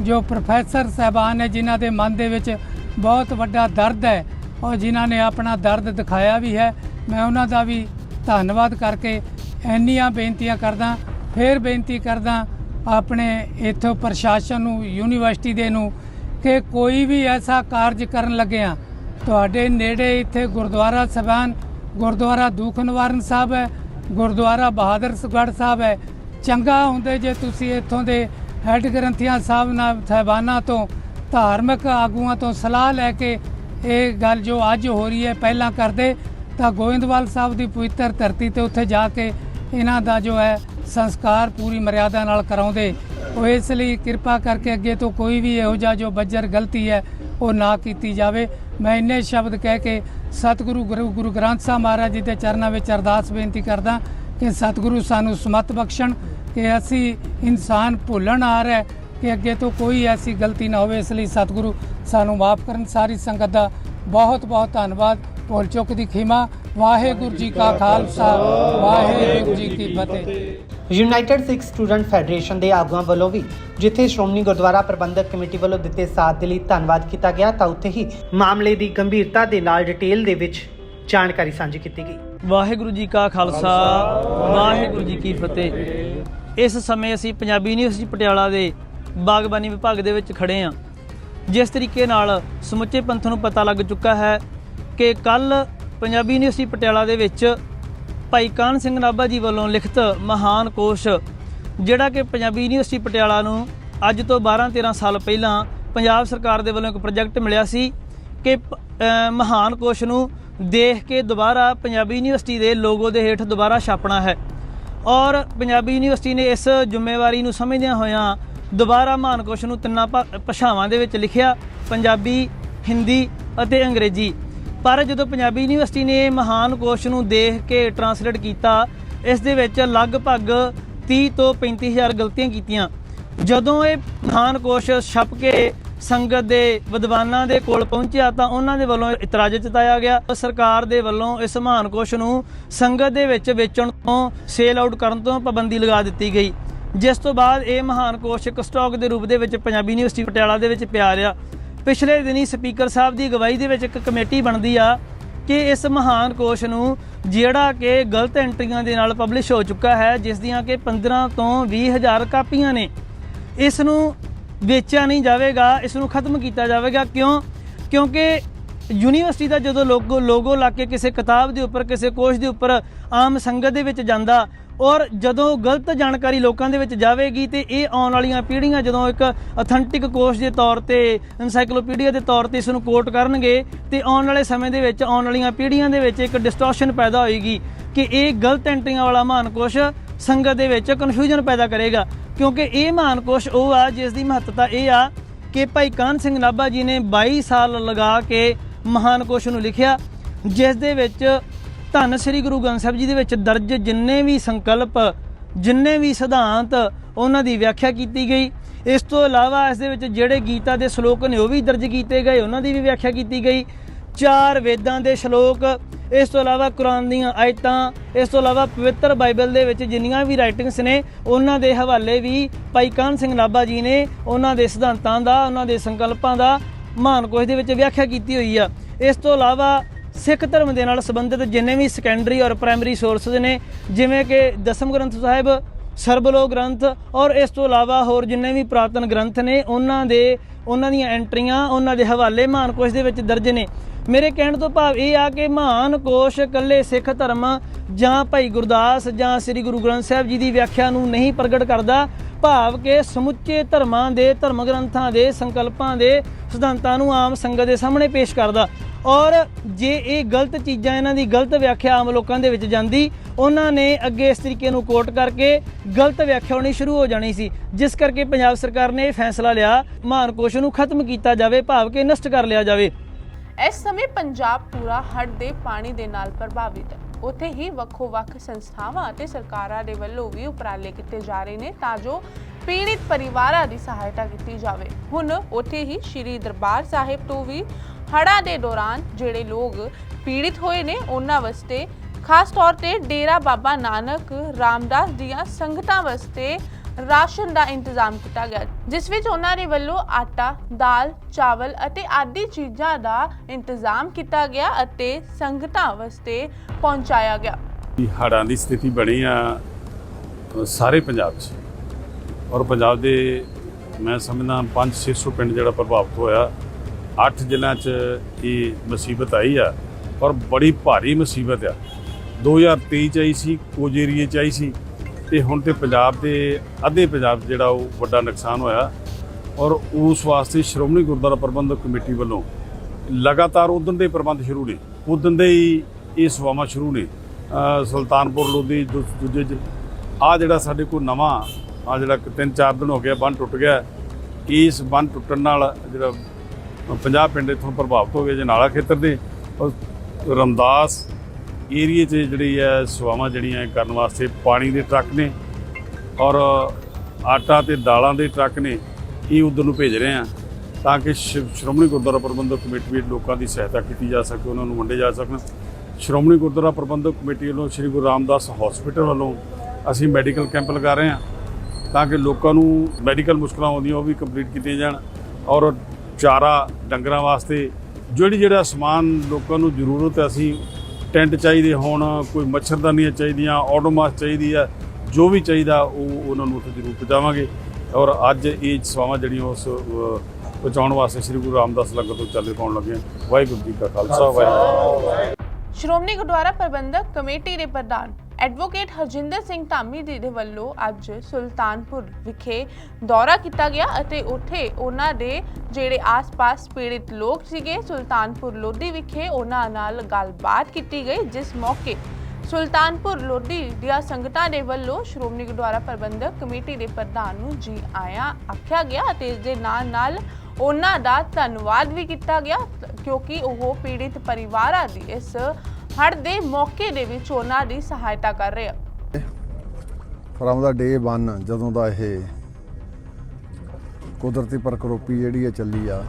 ਜੋ ਪ੍ਰੋਫੈਸਰ ਸਹਿਬਾਨ ਨੇ, ਜਿਨ੍ਹਾਂ ਦੇ ਮਨ ਦੇ ਵਿੱਚ ਬਹੁਤ ਵੱਡਾ ਦਰਦ ਹੈ ਔਰ ਜਿਨ੍ਹਾਂ ਨੇ ਆਪਣਾ ਦਰਦ ਦਿਖਾਇਆ ਵੀ ਹੈ, ਮੈਂ ਉਹਨਾਂ ਦਾ ਵੀ ਧੰਨਵਾਦ ਕਰਕੇ ਇੰਨੀਆਂ ਬੇਨਤੀਆਂ ਕਰਦਾ, ਫਿਰ ਬੇਨਤੀ ਕਰਦਾ ਆਪਣੇ ਇੱਥੋਂ ਪ੍ਰਸ਼ਾਸਨ ਨੂੰ, ਯੂਨੀਵਰਸਿਟੀ ਦੇ ਨੂੰ ਕਿ ਕੋਈ ਵੀ ਐਸਾ ਕਾਰਜ ਕਰਨ ਲੱਗਿਆ ਤੁਹਾਡੇ ਨੇੜੇ ਇੱਥੇ ਗੁਰਦੁਆਰਾ ਸਭਾਨ, ਗੁਰਦੁਆਰਾ ਦੁੱਖ ਨਿਵਾਰਨ ਸਾਹਿਬ ਹੈ, ਗੁਰਦੁਆਰਾ ਬਹਾਦਰਗੜ੍ਹ ਸਾਹਿਬ ਹੈ। ਚੰਗਾ ਹੁੰਦੇ ਜੇ ਤੁਸੀਂ ਇੱਥੋਂ ਦੇ ਹੈੱਡ ਗ੍ਰੰਥੀਆਂ ਸਾਹਿਬ ਨਾਲ, ਸਾਹਿਬਾਨਾਂ ਤੋਂ, ਧਾਰਮਿਕ ਆਗੂਆਂ ਤੋਂ ਸਲਾਹ ਲੈ ਕੇ ਇਹ ਗੱਲ ਜੋ ਅੱਜ ਹੋ ਰਹੀ ਹੈ, ਪਹਿਲਾਂ ਕਰਦੇ। ਤਾਂ ਗੋਇੰਦਵਾਲ ਸਾਹਿਬ ਦੀ ਪਵਿੱਤਰ ਧਰਤੀ ਤੇ ਉੱਥੇ ਜਾ ਕੇ ਇਹਨਾਂ ਦਾ ਜੋ ਹੈ ਸੰਸਕਾਰ ਪੂਰੀ ਮਰਿਆਦਾ ਨਾਲ ਕਰਾਉਂਦੇ। ਉਹ ਇਸ ਲਈ ਕਿਰਪਾ ਕਰਕੇ ਅੱਗੇ ਤੋਂ ਕੋਈ ਵੀ ਇਹੋ ਜਿਹਾ ਜੋ ਬੱਜਰ ਗਲਤੀ ਹੈ, ਉਹ ਨਾ ਕੀਤੀ ਜਾਵੇ। ਮੈਂ ਇੰਨੇ ਸ਼ਬਦ ਕਹਿ ਕੇ ਸਤਿਗੁਰੂ ਗੁਰੂ ਗੁਰੂ ਗ੍ਰੰਥ ਸਾਹਿਬ ਮਹਾਰਾਜ ਜੀ ਦੇ ਚਰਨਾਂ ਵਿੱਚ ਅਰਦਾਸ ਬੇਨਤੀ ਕਰਦਾ ਕਿ ਸਤਿਗੁਰੂ ਸਾਨੂੰ ਸਮਤ ਬਖਸ਼ਣ, ਕਿ ਅਸੀਂ ਇਨਸਾਨ ਭੁੱਲਣ ਆ ਰਿਹਾ ਕਿ ਅੱਗੇ ਤੋਂ ਕੋਈ ਐਸੀ ਗਲਤੀ ਨਾ ਹੋਵੇ। ਇਸ ਲਈ ਸਤਿਗੁਰੂ ਸਾਨੂੰ ਮਾਫ ਕਰਨ। ਸਾਰੀ ਸੰਗਤ ਦਾ ਬਹੁਤ ਬਹੁਤ ਧੰਨਵਾਦ। ਭੁੱਲ ਚੁੱਕ ਦੀ ਖਿਮਾ ਵਾਹਿਗੁਰੂ ਜੀ ਕਾ ਖਾਲਸਾ ਵਾਹਿਗੁਰੂ ਜੀ ਕੀ ਫਤਿਹ। ਯੂਨਾਈਟਿਡ ਸਿੱਖ ਸਟੂਡੈਂਟ ਫੈਡਰੇਸ਼ਨ ਦੇ ਆਗੂਆਂ ਵੱਲੋਂ ਵੀ ਜਿੱਥੇ ਸ਼੍ਰੋਮਣੀ ਗੁਰਦੁਆਰਾ ਪ੍ਰਬੰਧਕ ਕਮੇਟੀ ਵੱਲੋਂ ਦਿੱਤੇ ਸਾਥ ਦੇ ਲਈ ਧੰਨਵਾਦ ਕੀਤਾ ਗਿਆ ਤਾਂ ਉੱਥੇ ਹੀ ਮਾਮਲੇ ਦੀ ਗੰਭੀਰਤਾ ਦੇ ਨਾਲ ਡਿਟੇਲ ਦੇ ਵਿੱਚ ਜਾਣਕਾਰੀ ਸਾਂਝੀ ਕੀਤੀ ਗਈ। ਵਾਹਿਗੁਰੂ ਜੀ ਕਾ ਖਾਲਸਾ ਵਾਹਿਗੁਰੂ ਜੀ ਕੀ ਫਤਿਹ। ਇਸ ਸਮੇਂ ਅਸੀਂ ਪੰਜਾਬੀ ਯੂਨੀਵਰਸਿਟੀ ਪਟਿਆਲਾ ਦੇ ਬਾਗਬਾਨੀ ਵਿਭਾਗ ਦੇ ਵਿੱਚ ਖੜੇ ਹਾਂ। ਜਿਸ ਤਰੀਕੇ ਨਾਲ ਸਮੁੱਚੇ ਪੰਥ ਨੂੰ ਪਤਾ ਲੱਗ ਚੁੱਕਾ ਹੈ ਕਿ ਕੱਲ ਪੰਜਾਬੀ ਯੂਨੀਵਰਸਿਟੀ ਪਟਿਆਲਾ ਦੇ ਵਿੱਚ ਭਾਈ ਕਾਨ ਸਿੰਘ ਨਾਭਾ ਜੀ ਵੱਲੋਂ ਲਿਖਤ ਮਹਾਨ ਕੋਸ਼, ਜਿਹੜਾ ਕਿ ਪੰਜਾਬੀ ਯੂਨੀਵਰਸਿਟੀ ਪਟਿਆਲਾ ਨੂੰ ਅੱਜ ਤੋਂ 12-13 ਸਾਲ ਪਹਿਲਾਂ ਪੰਜਾਬ ਸਰਕਾਰ ਦੇ ਵੱਲੋਂ ਇੱਕ ਪ੍ਰੋਜੈਕਟ ਮਿਲਿਆ ਸੀ ਕਿ ਪ- ਮਹਾਨ ਕੋਸ਼ ਨੂੰ ਦੇਖ ਕੇ ਦੁਬਾਰਾ ਪੰਜਾਬੀ ਯੂਨੀਵਰਸਿਟੀ ਦੇ ਲੋਗੋ ਦੇ ਹੇਠ ਦੁਬਾਰਾ ਛਾਪਣਾ ਹੈ। ਔਰ ਪੰਜਾਬੀ ਯੂਨੀਵਰਸਿਟੀ ਨੇ ਇਸ ਜ਼ਿੰਮੇਵਾਰੀ ਨੂੰ ਸਮਝਦਿਆਂ ਹੋਇਆਂ ਦੁਬਾਰਾ ਮਹਾਨ ਕੋਸ਼ ਨੂੰ ਤਿੰਨਾਂ ਭਾ- ਭਾਸ਼ਾਵਾਂ ਦੇ ਵਿੱਚ ਲਿਖਿਆ, ਪੰਜਾਬੀ, ਹਿੰਦੀ ਅਤੇ ਅੰਗਰੇਜ਼ੀ। ਪਰ ਜਦੋਂ ਪੰਜਾਬੀ ਯੂਨੀਵਰਸਿਟੀ ਨੇ ਮਹਾਨ ਕੋਸ਼ ਨੂੰ ਦੇਖ ਕੇ ਟਰਾਂਸਲੇਟ ਕੀਤਾ, ਇਸ ਦੇ ਵਿੱਚ ਲਗਭਗ 30 ਤੋਂ 35000 ਗਲਤੀਆਂ ਕੀਤੀਆਂ। ਜਦੋਂ ਇਹ ਮਹਾਨ ਕੋਸ਼ ਛਪ ਕੇ ਸੰਗਤ ਦੇ ਵਿਦਵਾਨਾਂ ਦੇ ਕੋਲ ਪਹੁੰਚਿਆ ਤਾਂ ਉਹਨਾਂ ਦੇ ਵੱਲੋਂ ਇਤਰਾਜ਼ ਜਤਾਇਆ ਗਿਆ। ਸਰਕਾਰ ਦੇ ਵੱਲੋਂ ਇਸ ਮਹਾਨ ਕੋਸ਼ ਨੂੰ ਸੰਗਤ ਦੇ ਵਿੱਚ ਵੇਚਣ ਤੋਂ ਸੇਲ ਆਊਟ ਕਰਨ ਤੋਂ ਪਾਬੰਦੀ ਲਗਾ ਦਿੱਤੀ ਗਈ। ਜਿਸ ਤੋਂ ਬਾਅਦ ਇਹ ਮਹਾਨ ਕੋਸ਼ ਇੱਕ ਸਟਾਕ ਦੇ ਰੂਪ ਦੇ ਵਿੱਚ ਪੰਜਾਬੀ ਯੂਨੀਵਰਸਿਟੀ ਪਟਿਆਲਾ ਦੇ ਵਿੱਚ ਪਿਆ ਰਿਹਾ। ਪਿਛਲੇ ਦਿਨੀ ਸਪੀਕਰ ਸਾਹਿਬ ਦੀ ਅਗਵਾਈ ਦੇ ਵਿੱਚ ਇੱਕ ਕਮੇਟੀ ਬਣਦੀ ਆ ਕਿ ਇਸ ਮਹਾਨ ਕੋਸ਼ ਨੂੰ ਜਿਹੜਾ ਕਿ ਗਲਤ ਐਂਟਰੀਆਂ ਦੇ ਨਾਲ ਪਬਲਿਸ਼ ਹੋ ਚੁੱਕਾ ਹੈ, ਜਿਸ ਦੀਆਂ ਕਿ 15 ਤੋਂ 20 ਹਜ਼ਾਰ ਕਾਪੀਆਂ ਨੇ। ਇਸ ਨੂੰ ਵੇਚਿਆ ਨਹੀਂ ਜਾਵੇਗਾ, ਇਸ ਨੂੰ ਖਤਮ ਕੀਤਾ ਜਾਵੇਗਾ। ਕਿਉਂ? ਕਿਉਂਕਿ ਯੂਨੀਵਰਸਿਟੀ ਦਾ ਜਦੋਂ ਲੋਗੋ ਲੋਗੋ ਲਾ ਕੇ ਕਿਸੇ ਕਿਤਾਬ ਦੇ ਉੱਪਰ, ਕਿਸੇ ਕੋਸ਼ ਦੇ ਉੱਪਰ ਆਮ ਸੰਗਤ ਦੇ ਵਿੱਚ ਜਾਂਦਾ ਔਰ ਜਦੋਂ ਗਲਤ ਜਾਣਕਾਰੀ ਲੋਕਾਂ ਦੇ ਵਿੱਚ ਜਾਵੇਗੀ ਤੇ ਇਹ ਆਉਣ ਵਾਲੀਆਂ ਪੀੜ੍ਹੀਆਂ ਜਦੋਂ ਇੱਕ ਅਥੈਂਟਿਕ ਕੋਸ਼ ਦੇ ਤੌਰ ਤੇ ਐਨਸਾਈਕਲੋਪੀਡੀਆ ਦੇ ਤੌਰ ਤੇ ਇਸ ਨੂੰ ਕੋਟ ਕਰਨਗੇ ਤੇ ਆਉਣ ਵਾਲੇ ਸਮੇਂ ਦੇ ਵਿੱਚ ਆਉਣ ਵਾਲੀਆਂ ਪੀੜ੍ਹੀਆਂ ਦੇ ਵਿੱਚ ਇੱਕ ਡਿਸਟੋਰਸ਼ਨ ਪੈਦਾ ਹੋਏਗੀ ਕਿ ਇਹ ਗਲਤ ਐਂਟਰੀਆਂ ਵਾਲਾ ਮਹਾਨ ਕੋਸ਼ ਸੰਗਤ ਦੇ ਵਿੱਚ ਕਨਫਿਊਜ਼ਨ ਪੈਦਾ ਕਰੇਗਾ। ਕਿਉਂਕਿ ਇਹ ਮਹਾਨ ਕੋਸ਼ ਉਹ ਆ ਜਿਸ ਦੀ ਮਹੱਤਤਾ ਇਹ ਆ ਕਿ ਭਾਈ ਕਾਨ ਸਿੰਘ ਨਾਭਾ ਜੀ ਨੇ 22 ਸਾਲ ਲਗਾ ਕੇ ਮਹਾਨ ਕੋਸ਼ ਨੂੰ ਲਿਖਿਆ, ਜਿਸ ਦੇ ਵਿੱਚ ਧੰਨ ਸ੍ਰੀ ਗੁਰੂ ਗ੍ਰੰਥ ਸਾਹਿਬ ਜੀ ਦੇ ਵਿੱਚ ਦਰਜ ਜਿੰਨੇ ਵੀ ਸੰਕਲਪ, ਜਿੰਨੇ ਵੀ ਸਿਧਾਂਤ ਉਹਨਾਂ ਦੀ ਵਿਆਖਿਆ ਕੀਤੀ ਗਈ। ਇਸ ਤੋਂ ਇਲਾਵਾ ਇਸ ਦੇ ਵਿੱਚ ਜਿਹੜੇ ਗੀਤਾ ਦੇ ਸ਼ਲੋਕ ਨੇ ਉਹ ਵੀ ਦਰਜ ਕੀਤੇ ਗਏ, ਉਹਨਾਂ ਦੀ ਵੀ ਵਿਆਖਿਆ ਕੀਤੀ ਗਈ। ਚਾਰ ਵੇਦਾਂ ਦੇ ਸ਼ਲੋਕ, ਇਸ ਤੋਂ ਇਲਾਵਾ ਕੁਰਾਨ ਦੀਆਂ ਆਇਤਾਂ, ਇਸ ਤੋਂ ਇਲਾਵਾ ਪਵਿੱਤਰ ਬਾਈਬਲ ਦੇ ਵਿੱਚ ਜਿੰਨੀਆਂ ਵੀ ਰਾਈਟਿੰਗਸ ਨੇ, ਉਹਨਾਂ ਦੇ ਹਵਾਲੇ ਵੀ ਭਾਈ ਕਾਨ ਸਿੰਘ ਨਾਭਾ ਜੀ ਨੇ ਉਹਨਾਂ ਦੇ ਸਿਧਾਂਤਾਂ ਦਾ, ਉਹਨਾਂ ਦੇ ਸੰਕਲਪਾਂ ਦਾ ਮਹਾਨ ਕੋਸ਼ ਦੇ ਵਿੱਚ ਵਿਆਖਿਆ ਕੀਤੀ ਹੋਈ ਆ। ਇਸ ਤੋਂ ਇਲਾਵਾ ਸਿੱਖ ਧਰਮ ਦੇ ਨਾਲ ਸੰਬੰਧਿਤ ਜਿੰਨੇ ਵੀ ਸੈਕੰਡਰੀ ਔਰ ਪ੍ਰਾਇਮਰੀ ਸੋਰਸਸ ਨੇ, ਜਿਵੇਂ ਕਿ ਦਸਮ ਗ੍ਰੰਥ ਸਾਹਿਬ, ਸਰਬਲੋ ਗ੍ਰੰਥ ਔਰ ਇਸ ਤੋਂ ਇਲਾਵਾ ਹੋਰ ਜਿੰਨੇ ਵੀ ਪ੍ਰਾਤਨ ਗ੍ਰੰਥ ਨੇ, ਉਹਨਾਂ ਦੇ, ਉਹਨਾਂ ਦੀਆਂ ਐਂਟਰੀਆਂ, ਉਹਨਾਂ ਦੇ ਹਵਾਲੇ ਮਹਾਨ ਕੋਸ਼ ਦੇ ਵਿੱਚ ਦਰਜ ਨੇ। ਮੇਰੇ ਕਹਿਣ ਤੋਂ ਭਾਵ ਇਹ ਆ ਕਿ ਮਹਾਨ ਕੋਸ਼ ਇਕੱਲੇ ਸਿੱਖ ਧਰਮ ਜਾਂ ਭਾਈ ਗੁਰਦਾਸ ਜਾਂ ਸ੍ਰੀ ਗੁਰੂ ਗ੍ਰੰਥ ਸਾਹਿਬ ਜੀ ਦੀ ਵਿਆਖਿਆ ਨੂੰ ਨਹੀਂ ਪ੍ਰਗਟ ਕਰਦਾ, ਭਾਵ ਕਿ ਸਮੁੱਚੇ ਧਰਮਾਂ ਦੇ, ਧਰਮ ਗ੍ਰੰਥਾਂ ਦੇ, ਸੰਕਲਪਾਂ ਦੇ ਸਿਧਾਂਤਾਂ ਨੂੰ ਆਮ ਸੰਗਤ ਦੇ ਸਾਹਮਣੇ ਪੇਸ਼ ਕਰਦਾ। ਔਰ ਜੇ ਇਹ ਗਲਤ ਚੀਜ਼ਾਂ ਇਹਨਾਂ ਦੀ ਗਲਤ ਵਿਆਖਿਆ ਆਮ ਲੋਕਾਂ ਦੇ ਵਿੱਚ ਜਾਂਦੀ, ਉਹਨਾਂ ਨੇ ਅੱਗੇ ਇਸ ਤਰੀਕੇ ਨੂੰ ਕੋਟ ਕਰਕੇ ਗਲਤ ਵਿਆਖਿਆ ਹੋਣੀ ਸ਼ੁਰੂ ਹੋ ਜਾਣੀ ਸੀ, ਜਿਸ ਕਰਕੇ ਪੰਜਾਬ ਸਰਕਾਰ ਨੇ ਇਹ ਫੈਸਲਾ ਲਿਆ, ਮਹਾਨ ਕੋਸ਼ ਨੂੰ ਖਤਮ ਕੀਤਾ ਜਾਵੇ, ਭਾਵ ਕਿ ਨਸ਼ਟ ਕਰ ਲਿਆ ਜਾਵੇ। ਇਸ ਸਮੇਂ ਪੰਜਾਬ ਪੂਰਾ ਹੜ੍ਹ ਦੇ ਪਾਣੀ ਦੇ ਨਾਲ ਪ੍ਰਭਾਵਿਤ ਹੈ। ਉੱਥੇ ਹੀ ਵੱਖੋ-ਵੱਖ ਸੰਸਥਾਵਾਂ ਅਤੇ ਸਰਕਾਰਾਂ ਦੇ ਵੱਲੋਂ ਵੀ ਉਪਰਾਲੇ ਕੀਤੇ ਜਾ ਰਹੇ ਨੇ ਤਾਂ ਜੋ ਪੀੜਿਤ ਪਰਿਵਾਰਾਂ ਦੀ ਸਹਾਇਤਾ ਕੀਤੀ ਜਾਵੇ। ਹੁਣ ਉੱਥੇ ਹੀ ਸ਼੍ਰੀ ਦਰਬਾਰ ਸਾਹਿਬ ਤੋਂ ਵੀ ਹੜ੍ਹਾਂ ਦੇ ਦੌਰਾਨ ਜਿਹੜੇ ਲੋਕ ਪੀੜਿਤ ਹੋਏ ਨੇ, ਉਹਨਾਂ ਵਾਸਤੇ ਖਾਸ ਤੌਰ ਤੇ ਡੇਰਾ ਬਾਬਾ ਨਾਨਕ ਰਾਮਦਾਸ ਦੀਆਂ ਸੰਗਤਾਂ ਵਾਸਤੇ ਰਾਸ਼ਨ ਦਾ ਇੰਤਜ਼ਾਮ ਕੀਤਾ ਗਿਆ ਜਿਸ ਵਿੱਚ ਉਹਨਾਂ ਦੇ ਵੱਲੋਂ ਆਟਾ, ਦਾਲ, ਚਾਵਲ ਅਤੇ ਆਦਿ ਚੀਜ਼ਾਂ ਦਾ ਇੰਤਜ਼ਾਮ ਕੀਤਾ ਗਿਆ ਅਤੇ ਸੰਗਤਾਂ ਵਾਸਤੇ ਪਹੁੰਚਾਇਆ ਗਿਆ। ਹੜ੍ਹਾਂ ਦੀ ਸਥਿਤੀ ਬਣੀ ਆ ਸਾਰੇ ਪੰਜਾਬ 'ਚ। ਔਰ ਪੰਜਾਬ ਦੇ ਮੈਂ ਸਮਝਦਾ 5-600 ਪਿੰਡ ਜਿਹੜਾ ਪ੍ਰਭਾਵਿਤ ਹੋਇਆ ਅੱਠ ਜ਼ਿਲ੍ਹਿਆਂ 'ਚ ਇਹ ਮੁਸੀਬਤ ਆਈ ਆ ਔਰ ਬੜੀ ਭਾਰੀ ਮੁਸੀਬਤ ਆ। 2023 ਚ ਆਈ ਸੀ ਕੁਝ ਏਰੀਏ ਚ ਆਈ ਸੀ ਤੇ ਹੁਣ ਤੇ ਪੰਜਾਬ ਦੇ ਅੱਧੇ ਪੰਜਾਬ 'ਚ ਜਿਹੜਾ ਉਹ ਵੱਡਾ ਨੁਕਸਾਨ ਹੋਇਆ ਔਰ ਉਸ ਵਾਸਤੇ ਸ਼੍ਰੋਮਣੀ ਗੁਰਦੁਆਰਾ ਪ੍ਰਬੰਧਕ ਕਮੇਟੀ ਵੱਲੋਂ ਲਗਾਤਾਰ ਉਦੋਂ ਦੇ ਪ੍ਰਬੰਧ ਸ਼ੁਰੂ ਨੇ ਉਦੋਂ ਦੇ ਹੀ ਇਹ ਸੇਵਾਵਾਂ ਸ਼ੁਰੂ ਨੇ। ਸੁਲਤਾਨਪੁਰ ਲੋਧੀ ਦੂ- ਦੂਜੇ ਆ ਜਿਹੜਾ ਸਾਡੇ ਕੋਲ ਨਵਾਂ ਆ ਜਿਹੜਾ ਕਿ ਤਿੰਨ ਚਾਰ ਦਿਨ ਹੋ ਗਿਆ ਬੰਨ ਟੁੱਟ ਗਿਆ। ਇਸ ਬੰਨ ਟੁੱਟਣ ਨਾਲ ਜਿਹੜਾ 50 ਪਿੰਡ ਇਥੋਂ ਪ੍ਰਭਾਵਿਤ ਹੋ ਗਏ ਜਨਾਲਾ ਖੇਤਰ ਦੇ, ਔਰ ਰਮਦਾਸ ਏਰੀਏ 'ਚ ਜਿਹੜੀ ਹੈ ਸੇਵਾਵਾਂ ਜਿਹੜੀਆਂ ਕਰਨ ਵਾਸਤੇ ਪਾਣੀ ਦੇ ਟਰੱਕ ਨੇ ਔਰ ਆਟਾ ਤੇ ਦਾਲਾਂ ਦੇ ਟਰੱਕ ਨੇ, ਇਹ ਉਧਰ ਨੂੰ ਭੇਜ ਰਹੇ ਆ ਤਾਂ ਕਿ ਸ਼੍ਰੋਮਣੀ ਗੁਰਦੁਆਰਾ ਪ੍ਰਬੰਧਕ ਕਮੇਟੀ ਵੀ ਲੋਕਾਂ ਦੀ ਸਹਾਇਤਾ ਕੀਤੀ ਜਾ ਸਕੇ, ਉਹਨਾਂ ਨੂੰ ਵੰਡੇ ਜਾ ਸਕਣ। ਸ਼੍ਰੋਮਣੀ ਗੁਰਦੁਆਰਾ ਪ੍ਰਬੰਧਕ ਕਮੇਟੀ ਵੱਲੋਂ ਸ੍ਰੀ ਗੁਰੂ ਰਾਮਦਾਸ ਹਸਪੀਟਲ ਵੱਲੋਂ ਅਸੀਂ ਮੈਡੀਕਲ ਕੈਂਪ ਲਗਾ ਰਹੇ ਹਾਂ ਤਾਂ ਕਿ ਲੋਕਾਂ ਨੂੰ ਮੈਡੀਕਲ ਮੁਸ਼ਕਲਾਂ ਆਉਂਦੀਆਂ ਉਹ ਵੀ ਕੰਪਲੀਟ ਕੀਤੀਆਂ ਜਾਣ ਔਰ ਚਾਰਾ ਡੰਗਰਾਂ ਵਾਸਤੇ ਜਿਹੜੀ ਜਿਹੜਾ ਸਮਾਨ ਲੋਕਾਂ ਨੂੰ ਜ਼ਰੂਰਤ ਹੈ ਅਸੀਂ ਟੈਂਟ ਚਾਹੀਦੇ ਹੋਣ, ਕੋਈ ਮੱਛਰਦਾਨੀਆਂ ਚਾਹੀਦੀਆਂ, ਆਟੋਮਾਸ ਚਾਹੀਦੀ ਆ, ਜੋ ਵੀ ਚਾਹੀਦਾ ਉਹ ਉਹਨਾਂ ਨੂੰ ਉੱਥੇ ਜ਼ਰੂਰ ਪਹੁੰਚਾਵਾਂਗੇ। ਔਰ ਅੱਜ ਇਹ ਸੇਵਾਵਾਂ ਜਿਹੜੀਆਂ ਉਸ ਪਹੁੰਚਾਉਣ ਵਾਸਤੇ ਸ੍ਰੀ ਗੁਰੂ ਰਾਮਦਾਸ ਲੰਗਰ ਤੋਂ ਚੱਲੇ ਪਾਉਣ ਲੱਗੇ ਵਾਹਿਗੁਰੂ ਜੀ ਕਾ ਖਾਲਸਾ, ਵਾਹਿਗੁਰੂ ਜੀ ਸ਼੍ਰੋਮਣੀ ਗੁਰਦੁਆਰਾ ਪ੍ਰਬੰਧਕ ਕਮੇਟੀ ਦੇ ਪ੍ਰਧਾਨ ਐਡਵੋਕੇਟ ਹਰਜਿੰਦਰ ਸਿੰਘ ਧਾਮੀ ਜੀ ਦੇ ਵੱਲੋਂ ਅੱਜ ਸੁਲਤਾਨਪੁਰ ਵਿਖੇ ਦੌਰਾ ਕੀਤਾ ਗਿਆ ਅਤੇ ਉੱਥੇ ਉਹਨਾਂ ਦੇ ਜਿਹੜੇ ਆਸ-ਪਾਸ ਪੀੜਿਤ ਲੋਕ ਸੀਗੇ, ਸੁਲਤਾਨਪੁਰ ਲੋਧੀ ਵਿਖੇ ਉਹਨਾਂ ਨਾਲ ਗੱਲਬਾਤ ਕੀਤੀ ਗਈ, ਜਿਸ ਮੌਕੇ ਸੁਲਤਾਨਪੁਰ ਲੋਧੀ ਦੀਆਂ ਸੰਗਤਾਂ ਦੇ ਵੱਲੋਂ ਸ਼੍ਰੋਮਣੀ ਗੁਰਦੁਆਰਾ ਪ੍ਰਬੰਧਕ ਕਮੇਟੀ ਦੇ ਪ੍ਰਧਾਨ ਨੂੰ ਜੀ ਆਇਆਂ ਆਖਿਆ ਗਿਆ ਅਤੇ ਇਸ ਦੇ ਨਾਲ ਨਾਲ ਉਹਨਾਂ ਦਾ ਧੰਨਵਾਦ ਵੀ ਕੀਤਾ ਗਿਆ, ਕਿਉਂਕਿ ਉਹ ਪੀੜਿਤ ਪਰਿਵਾਰਾਂ ਦੀ ਇਸ ਹੜ ਦੇ ਮੌਕੇ ਦੇ ਵਿੱਚ ਉਹਨਾਂ ਦੀ ਸਹਾਇਤਾ ਕਰ ਰਹੇ ਆ। ਫਰਮ ਦਾ ਡੇ 1 ਜਦੋਂ ਦਾ ਇਹ ਕੁਦਰਤੀ ਪ੍ਰਕਰੋਪੀ ਜਿਹੜੀ ਹੈ ਚੱਲੀ ਆ,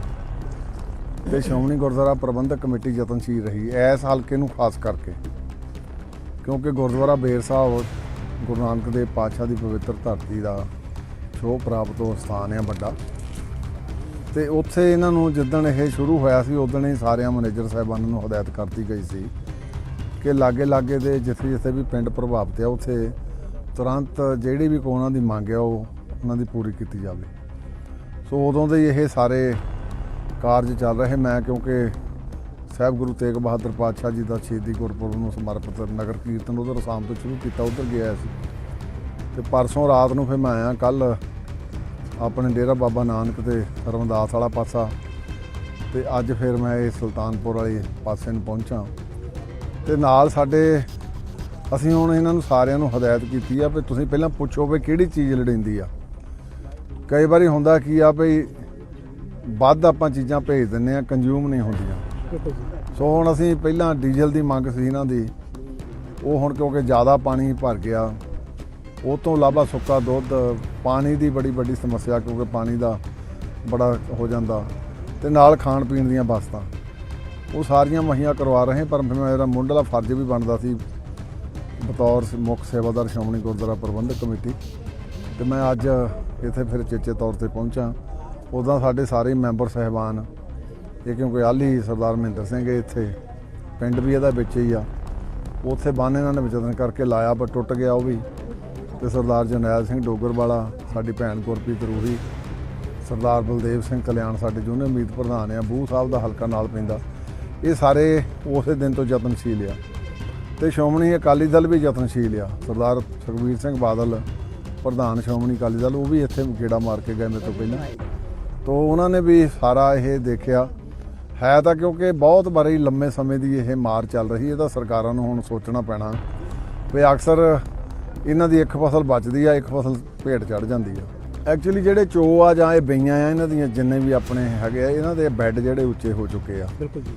ਤੇ ਸ਼੍ਰੋਮਣੀ ਗੁਰਦੁਆਰਾ ਪ੍ਰਬੰਧਕ ਕਮੇਟੀ ਯਤਨਸ਼ੀਲ ਰਹੀ ਐਸ ਹਲਕੇ ਨੂੰ ਖਾਸ ਕਰਕੇ, ਕਿਉਂਕਿ ਗੁਰਦੁਆਰਾ ਬੇਰ ਸਾਹਿਬ ਗੁਰੂ ਨਾਨਕ ਦੇਵ ਪਾਤਸ਼ਾਹ ਦੀ ਪਵਿੱਤਰ ਧਰਤੀ ਦਾ ਛੋਹ ਪ੍ਰਾਪਤ ਉਹ ਸਥਾਨ ਆ ਵੱਡਾ, ਤੇ ਉੱਥੇ ਇਹਨਾਂ ਨੂੰ ਜਿੱਦਣ ਇਹ ਸ਼ੁਰੂ ਹੋਇਆ ਸੀ ਉਦੋਂ ਹੀ ਸਾਰਿਆਂ ਮੈਨੇਜਰ ਸਾਹਿਬਾਨਾਂ ਨੂੰ ਹਦਾਇਤ ਕਰਤੀ ਗਈ ਸੀ ਕਿ ਲਾਗੇ ਲਾਗੇ ਦੇ ਜਿੱਥੇ ਜਿੱਥੇ ਵੀ ਪਿੰਡ ਪ੍ਰਭਾਵਿਤ ਆ, ਉੱਥੇ ਤੁਰੰਤ ਜਿਹੜੀ ਵੀ ਕੋ ਉਹਨਾਂ ਦੀ ਮੰਗ ਆ, ਉਹ ਉਹਨਾਂ ਦੀ ਪੂਰੀ ਕੀਤੀ ਜਾਵੇ। ਸੋ ਉਦੋਂ ਦੇ ਇਹ ਸਾਰੇ ਕਾਰਜ ਚੱਲ ਰਹੇ। ਮੈਂ ਕਿਉਂਕਿ ਸਾਹਿਬ ਗੁਰੂ ਤੇਗ ਬਹਾਦਰ ਪਾਤਸ਼ਾਹ ਜੀ ਦਾ ਸ਼ਹੀਦੀ ਗੁਰਪੁਰਬ ਨੂੰ ਸਮਰਪਿਤ ਨਗਰ ਕੀਰਤਨ ਉਧਰ ਸ਼ਾਮ ਤੋਂ ਸ਼ੁਰੂ ਕੀਤਾ, ਉਧਰ ਗਿਆ ਸੀ। ਤੇ ਪਰਸੋਂ ਰਾਤ ਨੂੰ ਫਿਰ ਮੈਂ ਆਇਆ ਕੱਲ ਆਪਣੇ ਡੇਰਾ ਬਾਬਾ ਨਾਨਕ ਤੇ ਰਮਦਾਸ ਵਾਲਾ ਪਾਸਾ। ਤੇ ਅੱਜ ਫਿਰ ਮੈਂ ਇਹ ਸੁਲਤਾਨਪੁਰ ਵਾਲੇ ਪਾਸੇ ਨੂੰ ਪਹੁੰਚਾ। ਤੇ ਨਾਲ ਸਾਡੇ, ਅਸੀਂ ਹੁਣ ਇਹਨਾਂ ਨੂੰ ਸਾਰਿਆਂ ਨੂੰ ਹਦਾਇਤ ਕੀਤੀ ਆ ਵੀ ਤੁਸੀਂ ਪਹਿਲਾਂ ਪੁੱਛੋ ਵੀ ਕਿਹੜੀ ਚੀਜ਼ ਲੋੜੀਂਦੀ ਆ। ਕਈ ਵਾਰੀ ਹੁੰਦਾ ਕੀ ਆ ਵੀ ਵੱਧ ਆਪਾਂ ਚੀਜ਼ਾਂ ਭੇਜ ਦਿੰਨੇ ਆ ਕੰਜ਼ਿਊਮ ਨਹੀਂ ਹੁੰਦੀਆਂ। ਸੋ ਹੁਣ ਅਸੀਂ ਪਹਿਲਾਂ ਡੀਜ਼ਲ ਦੀ ਮੰਗ ਸੀ ਇਹਨਾਂ ਦੀ, ਉਹ ਹੁਣ ਕਿਉਂਕਿ ਜ਼ਿਆਦਾ ਪਾਣੀ ਭਰ ਗਿਆ, ਉਹ ਤੋਂ ਇਲਾਵਾ ਸੁੱਕਾ ਦੁੱਧ, ਪਾਣੀ ਦੀ ਬੜੀ ਵੱਡੀ ਸਮੱਸਿਆ ਕਿਉਂਕਿ ਪਾਣੀ ਦਾ ਬੜਾ ਹੋ ਜਾਂਦਾ, ਤੇ ਨਾਲ ਖਾਣ ਪੀਣ ਦੀਆਂ ਵਸਤਾਂ ਉਹ ਸਾਰੀਆਂ ਮੁਹੱਈਆ ਕਰਵਾ ਰਹੇ, ਪਰ ਫਿਰ ਮੇਰਾ ਮੁੰਡਲਾ ਫਰਜ਼ ਵੀ ਬਣਦਾ ਸੀ ਬਤੌਰ ਮੁੱਖ ਸੇਵਾਦਾਰ ਸ਼੍ਰੋਮਣੀ ਗੁਰਦੁਆਰਾ ਪ੍ਰਬੰਧਕ ਕਮੇਟੀ। ਤੇ ਮੈਂ ਅੱਜ ਇੱਥੇ ਫਿਰ ਚੇਚੇ ਤੌਰ ਤੇ ਪਹੁੰਚਾ। ਉਦਾਂ ਸਾਡੇ ਸਾਰੇ ਮੈਂਬਰ ਸਹਿਬਾਨ, ਇਹ ਕਿਉਂਕਿ ਆਲੀ ਸਰਦਾਰ ਮਹਿੰਦਰ ਸਿੰਘ ਇਹ ਇੱਥੇ, ਪਿੰਡ ਵੀ ਇਹਦਾ ਵਿੱਚ ਹੀ ਆ। ਉੱਥੇ ਬੰਨ ਇਹਨਾਂ ਨੇ ਵਿਚਰਨ ਕਰਕੇ ਲਾਇਆ, ਪਰ ਟੁੱਟ ਗਿਆ ਉਹ ਵੀ। ਤੇ ਸਰਦਾਰ ਜਰਨੈਲ ਸਿੰਘ ਡੋਗਰਵਾਲਾ, ਸਾਡੀ ਭੈਣ ਗੁਰਪ੍ਰੀਤ ਰੂਹੀ, ਸਰਦਾਰ ਬਲਦੇਵ ਸਿੰਘ ਕਲਿਆਣ, ਸਾਡੇ ਜੂਨੀਅਰ ਉਮੀਦ ਪ੍ਰਧਾਨ ਆ, ਬੂਹ ਸਾਹਿਬ ਦਾ ਹਲਕਾ ਨਾਲ ਪੈਂਦਾ। ਇਹ ਸਾਰੇ ਉਸੇ ਦਿਨ ਤੋਂ ਯਤਨਸ਼ੀਲ ਆ। ਤੇ ਸ਼੍ਰੋਮਣੀ ਅਕਾਲੀ ਦਲ ਵੀ ਯਤਨਸ਼ੀਲ ਆ। ਸਰਦਾਰ ਸੁਖਬੀਰ ਸਿੰਘ ਬਾਦਲ, ਪ੍ਰਧਾਨ ਸ਼੍ਰੋਮਣੀ ਅਕਾਲੀ ਦਲ, ਉਹ ਵੀ ਇੱਥੇ ਗੇੜਾ ਮਾਰ ਕੇ ਗਏ ਮੇਰੇ ਤੋਂ ਪਹਿਲਾਂ। ਤੋਂ ਉਹਨਾਂ ਨੇ ਵੀ ਸਾਰਾ ਇਹ ਦੇਖਿਆ। ਹੈ ਤਾਂ ਕਿਉਂਕਿ ਬਹੁਤ ਬੜੀ ਲੰਮੇ ਸਮੇਂ ਦੀ ਇਹ ਮਾਰ ਚੱਲ ਰਹੀ ਹੈ ਤਾਂ ਸਰਕਾਰਾਂ ਨੂੰ ਹੁਣ ਸੋਚਣਾ ਪੈਣਾ। ਵੀ ਅਕਸਰ ਇਹਨਾਂ ਦੀ ਇੱਕ ਫਸਲ ਬਚਦੀ ਆ, ਇੱਕ ਫਸਲ ਭੇਟ ਚੜ ਜਾਂਦੀ ਆ। ਐਕਚੁਅਲੀ ਜਿਹੜੇ ਚੋ ਆ ਜਾਂ ਇਹ ਬਈਆਂ ਆ, ਇਹਨਾਂ ਦੀਆਂ ਜਿੰਨੇ ਵੀ ਆਪਣੇ ਹੈਗੇ ਆ, ਇਹਨਾਂ ਦੇ ਬੈੱਡ ਜਿਹੜੇ ਉੱਚੇ ਹੋ ਚੁੱਕੇ ਆ। ਬਿਲਕੁਲ ਜੀ।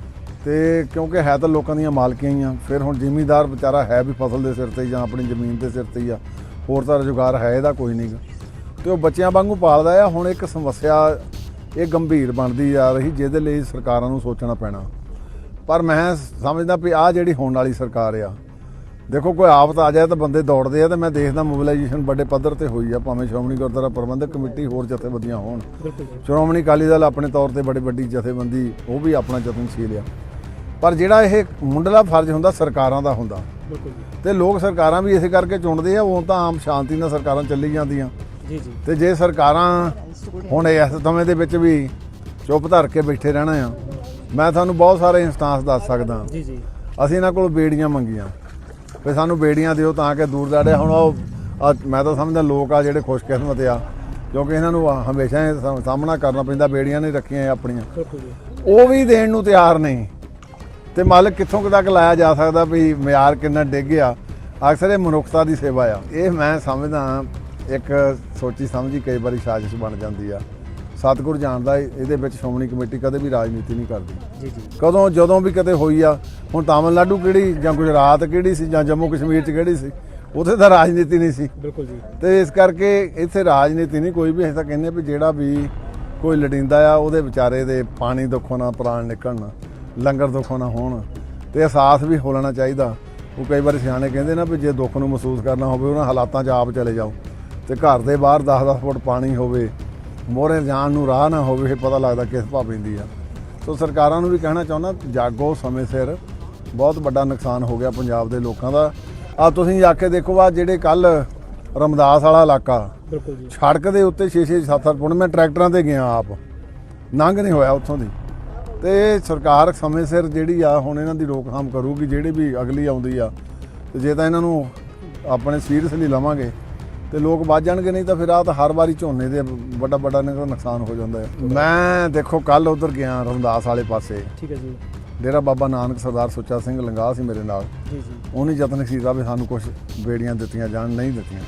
ਤੇ ਕਿਉਂਕਿ ਹੈ ਤਾਂ ਲੋਕਾਂ ਦੀਆਂ ਮਾਲਕੀਆਂ ਹੀ ਆ ਫਿਰ ਹੁਣ ਜ਼ਿਮੀਂਦਾਰ ਵਿਚਾਰਾ ਹੈ ਵੀ ਫਸਲ ਦੇ ਸਿਰ ਤੇ ਜਾਂ ਆਪਣੀ ਜ਼ਮੀਨ ਦੇ ਸਿਰ ਤੇ ਹੀ ਆ ਹੋਰ ਤਾਂ ਰੁਜ਼ਗਾਰ ਹੈ ਇਹਦਾ ਕੋਈ ਨਹੀਂਗਾ ਤੇ ਉਹ ਬੱਚਿਆਂ ਵਾਂਗੂ ਪਾਲਦਾ ਆ ਹੁਣ ਇੱਕ ਸਮੱਸਿਆ ਇਹ ਗੰਭੀਰ ਬਣਦੀ ਜਾ ਰਹੀ ਜਿਹਦੇ ਲਈ ਸਰਕਾਰਾਂ ਨੂੰ ਸੋਚਣਾ ਪੈਣਾ। ਪਰ ਮੈਂ ਸਮਝਦਾ ਵੀ ਆ ਜਿਹੜੀ ਹੋਣ ਵਾਲੀ ਸਰਕਾਰ ਆ ਦੇਖੋ ਕੋਈ ਆਫਤ ਆ ਜਾਏ ਤਾਂ ਬੰਦੇ ਦੌੜਦੇ ਆ ਤੇ ਮੈਂ ਦੇਖਦਾ ਮੋਬਿਲਾਈਜੇਸ਼ਨ ਵੱਡੇ ਪੱਧਰ ਤੇ ਹੋਈ ਆ ਭਾਵੇਂ ਸ਼੍ਰੋਮਣੀ ਗੁਰਦੁਆਰਾ ਪ੍ਰਬੰਧਕ ਕਮੇਟੀ ਹੋਰ ਜਥੇਬੰਦੀਆਂ ਹੋਣ। ਸ਼੍ਰੋਮਣੀ ਅਕਾਲੀ ਦਲ ਆਪਣੇ ਤੌਰ ਤੇ ਬੜੀ ਵੱਡੀ ਜਥੇਬੰਦੀ ਉਹ ਵੀ ਆਪਣਾ ਯਤਨਸ਼ੀਲ ਆ। ਪਰ ਜਿਹੜਾ ਇਹ ਮੁੰਡਲਾ ਫਰਜ਼ ਹੁੰਦਾ ਸਰਕਾਰਾਂ ਦਾ ਹੁੰਦਾ। ਤੇ ਲੋਕ ਸਰਕਾਰਾਂ ਵੀ ਇਸੇ ਕਰਕੇ ਚੁਣਦੇ ਆ ਉਹ ਤਾਂ ਆਮ ਸ਼ਾਂਤੀ ਨਾਲ ਸਰਕਾਰਾਂ ਚੱਲੀ ਜਾਂਦੀਆਂ। ਜੀ ਜੀ। ਤੇ ਜੇ ਸਰਕਾਰਾਂ ਹੁਣ ਇਸ ਸਮੇਂ ਦੇ ਵਿੱਚ ਵੀ ਚੁੱਪ ਧਰ ਕੇ ਬੈਠੇ ਰਹਿਣਾ ਆ ਮੈਂ ਤੁਹਾਨੂੰ ਬਹੁਤ ਸਾਰੇ ਇੰਸਟਾਂਸ ਦੱਸ ਸਕਦਾ। ਜੀ ਜੀ। ਅਸੀਂ ਇਹਨਾਂ ਕੋਲ ਬੇੜੀਆਂ ਮੰਗੀਆਂ। ਵੀ ਸਾਨੂੰ ਬੇੜੀਆਂ ਦਿਓ ਤਾਂ ਕਿ ਦੂਰ ਦਾੜੇ ਹੁਣ ਉਹ ਮੈਂ ਤਾਂ ਸਮਝਦਾ ਲੋਕ ਆ ਜਿਹੜੇ ਖੁਸ਼ਕਿਸਮਤ ਆ ਕਿਉਂਕਿ ਇਹਨਾਂ ਨੂੰ ਹਮੇਸ਼ਾ ਸਾਹਮਣਾ ਕਰਨਾ ਪੈਂਦਾ ਬੇੜੀਆਂ ਨਹੀਂ ਰੱਖੀਆਂ ਆਪਣੀਆਂ। ਉਹ ਵੀ ਦੇਣ ਨੂੰ ਤਿਆਰ ਨਹੀਂ ਤੇ ਮਾਲਕ ਕਿੱਥੋਂ ਤੱਕ ਲਾਇਆ ਜਾ ਸਕਦਾ ਵੀ ਮਿਆਰ ਕਿੰਨਾ ਡਿੱਗ ਗਿਆ? ਅਕਸਰ ਇਹ ਮਨੁੱਖਤਾ ਦੀ ਸੇਵਾ ਆ। ਇਹ ਮੈਂ ਸਮਝਦਾ ਇੱਕ ਸੋਚੀ ਸਮਝੀ ਕਈ ਵਾਰੀ ਸਾਜ਼ਿਸ਼ ਬਣ ਜਾਂਦੀ ਆ। ਸਤਿਗੁਰ ਜਾਣਦਾ ਇਹ- ਇਹਦੇ ਵਿੱਚ ਸ਼੍ਰੋਮਣੀ ਕਮੇਟੀ ਕਦੇ ਵੀ ਰਾਜਨੀਤੀ ਨਹੀਂ ਕਰਦੀ। ਜੀ ਜੀ। ਕਦੋਂ ਜਦੋਂ ਵੀ ਕਦੇ ਹੋਈ ਆ ਹੁਣ ਤਾਮਿਲਨਾਡੂ ਕਿਹੜੀ ਜਾਂ ਗੁਜਰਾਤ ਕਿਹੜੀ ਸੀ ਜਾਂ ਜੰਮੂ ਕਸ਼ਮੀਰ ਚ ਕਿਹੜੀ ਸੀ ਉੱਥੇ ਤਾਂ ਰਾਜਨੀਤੀ ਨਹੀਂ ਸੀ। ਬਿਲਕੁਲ ਜੀ। ਤੇ ਇਸ ਕਰਕੇ ਇੱਥੇ ਰਾਜਨੀਤੀ ਨਹੀਂ ਕੋਈ ਵੀ ਅਸੀਂ ਤਾਂ ਕਹਿੰਦੇ ਵੀ ਜਿਹੜਾ ਵੀ ਕੋਈ ਲੜਿੰਦਾ ਆ ਉਹਦੇ ਵਿਚਾਰੇ ਦੇ ਪਾਣੀ ਦੁੱਖੋਂ ਨਾ ਪ੍ਰਾਣ ਨਿਕਲਣ ਲੰਗਰ ਦੁੱਖੋਂ ਨਾ ਹੋਣ। ਤੇ ਅਹਿਸਾਸ ਵੀ ਹੋ ਲੈਣਾ ਚਾਹੀਦਾ। ਉਹ ਕਈ ਵਾਰ ਸਿਆਣੇ ਕਹਿੰਦੇ ਨਾ ਵੀ ਜੇ ਦੁੱਖ ਨੂੰ ਮਹਿਸੂਸ ਕਰਨਾ ਹੋਵੇ ਉਹਨਾਂ ਹਾਲਾਤਾਂ 'ਚ ਆਪ ਚਲੇ ਜਾਓ। ਤੇ ਘਰ ਦੇ ਬਾਹਰ 10-10 ਫੁੱਟ ਪਾਣੀ ਹੋਵੇ ਮੋਰੇ ਜਾਣ ਨੂੰ ਰਾਹ ਨਾ ਹੋਵੇ ਇਹ ਪਤਾ ਲੱਗਦਾ ਕਿਸ ਭਾਅ ਪੈਂਦੀ ਆ। ਸੋ ਸਰਕਾਰਾਂ ਨੂੰ ਵੀ ਕਹਿਣਾ ਚਾਹੁੰਦਾ ਜਾਗੋ ਸਮੇਂ ਸਿਰ। ਬਹੁਤ ਵੱਡਾ ਨੁਕਸਾਨ ਹੋ ਗਿਆ ਪੰਜਾਬ ਦੇ ਲੋਕਾਂ ਦਾ। ਆ ਤੁਸੀਂ ਜਾ ਕੇ ਦੇਖੋ ਆ ਜਿਹੜੇ ਕੱਲ ਰਮਦਾਸ ਵਾਲਾ ਇਲਾਕਾ ਬਿਲਕੁਲ ਜੀ। ਸੜਕ ਦੇ ਉੱਤੇ 6-6 7-7 ਫੁੱਟ ਮੈਂ ਟਰੈਕਟਰਾਂ ਤੇ ਗਿਆ ਆਪ। ਲੰਘ ਨਹੀਂ ਹੋਇਆ ਉੱਥੋਂ ਦੀ। ਤੇ ਸਰਕਾਰ ਸਮੇਂ ਸਿਰ ਜਿਹੜੀ ਆ ਹੁਣ ਇਹਨਾਂ ਦੀ ਰੋਕਥਾਮ ਕਰੂਗੀ ਜਿਹੜੀ ਵੀ ਅਗਲੀ ਆਉਂਦੀ ਆ। ਤੇ ਜੇ ਤਾਂ ਇਹਨਾਂ ਨੂੰ ਆਪਣੇ ਸੀਰੀਅਸਲੀ ਲਵਾਂਗੇ ਤੇ ਲੋਕ ਵੱਜ ਜਾਣਗੇ ਨਹੀਂ ਤਾਂ ਫਿਰ ਆ ਤਾਂ ਹਰ ਵਾਰੀ ਝੋਨੇ ਦੇ ਵੱਡਾ ਵੱਡਾ ਨੁਕਸਾਨ ਹੋ ਜਾਂਦਾ ਹੈ। ਮੈਂ ਦੇਖੋ ਕੱਲ ਉਧਰ ਗਿਆ ਰਮਦਾਸ ਵਾਲੇ ਪਾਸੇ। ਠੀਕ ਹੈ ਜੀ। ਡੇਰਾ ਬਾਬਾ ਨਾਨਕ ਸਰਦਾਰ ਸੁੱਚਾ ਸਿੰਘ ਲੰਗਾਹ ਸੀ ਮੇਰੇ ਨਾਲ। ਜੀ ਜੀ। ਉਹਨੇ ਯਤਨ ਕੀਤਾ ਵੀ ਸਾਨੂੰ ਕੁਝ ਬੇੜੀਆਂ ਦਿੱਤੀਆਂ ਜਾਣ ਨਹੀਂ ਦਿੱਤੀਆਂ।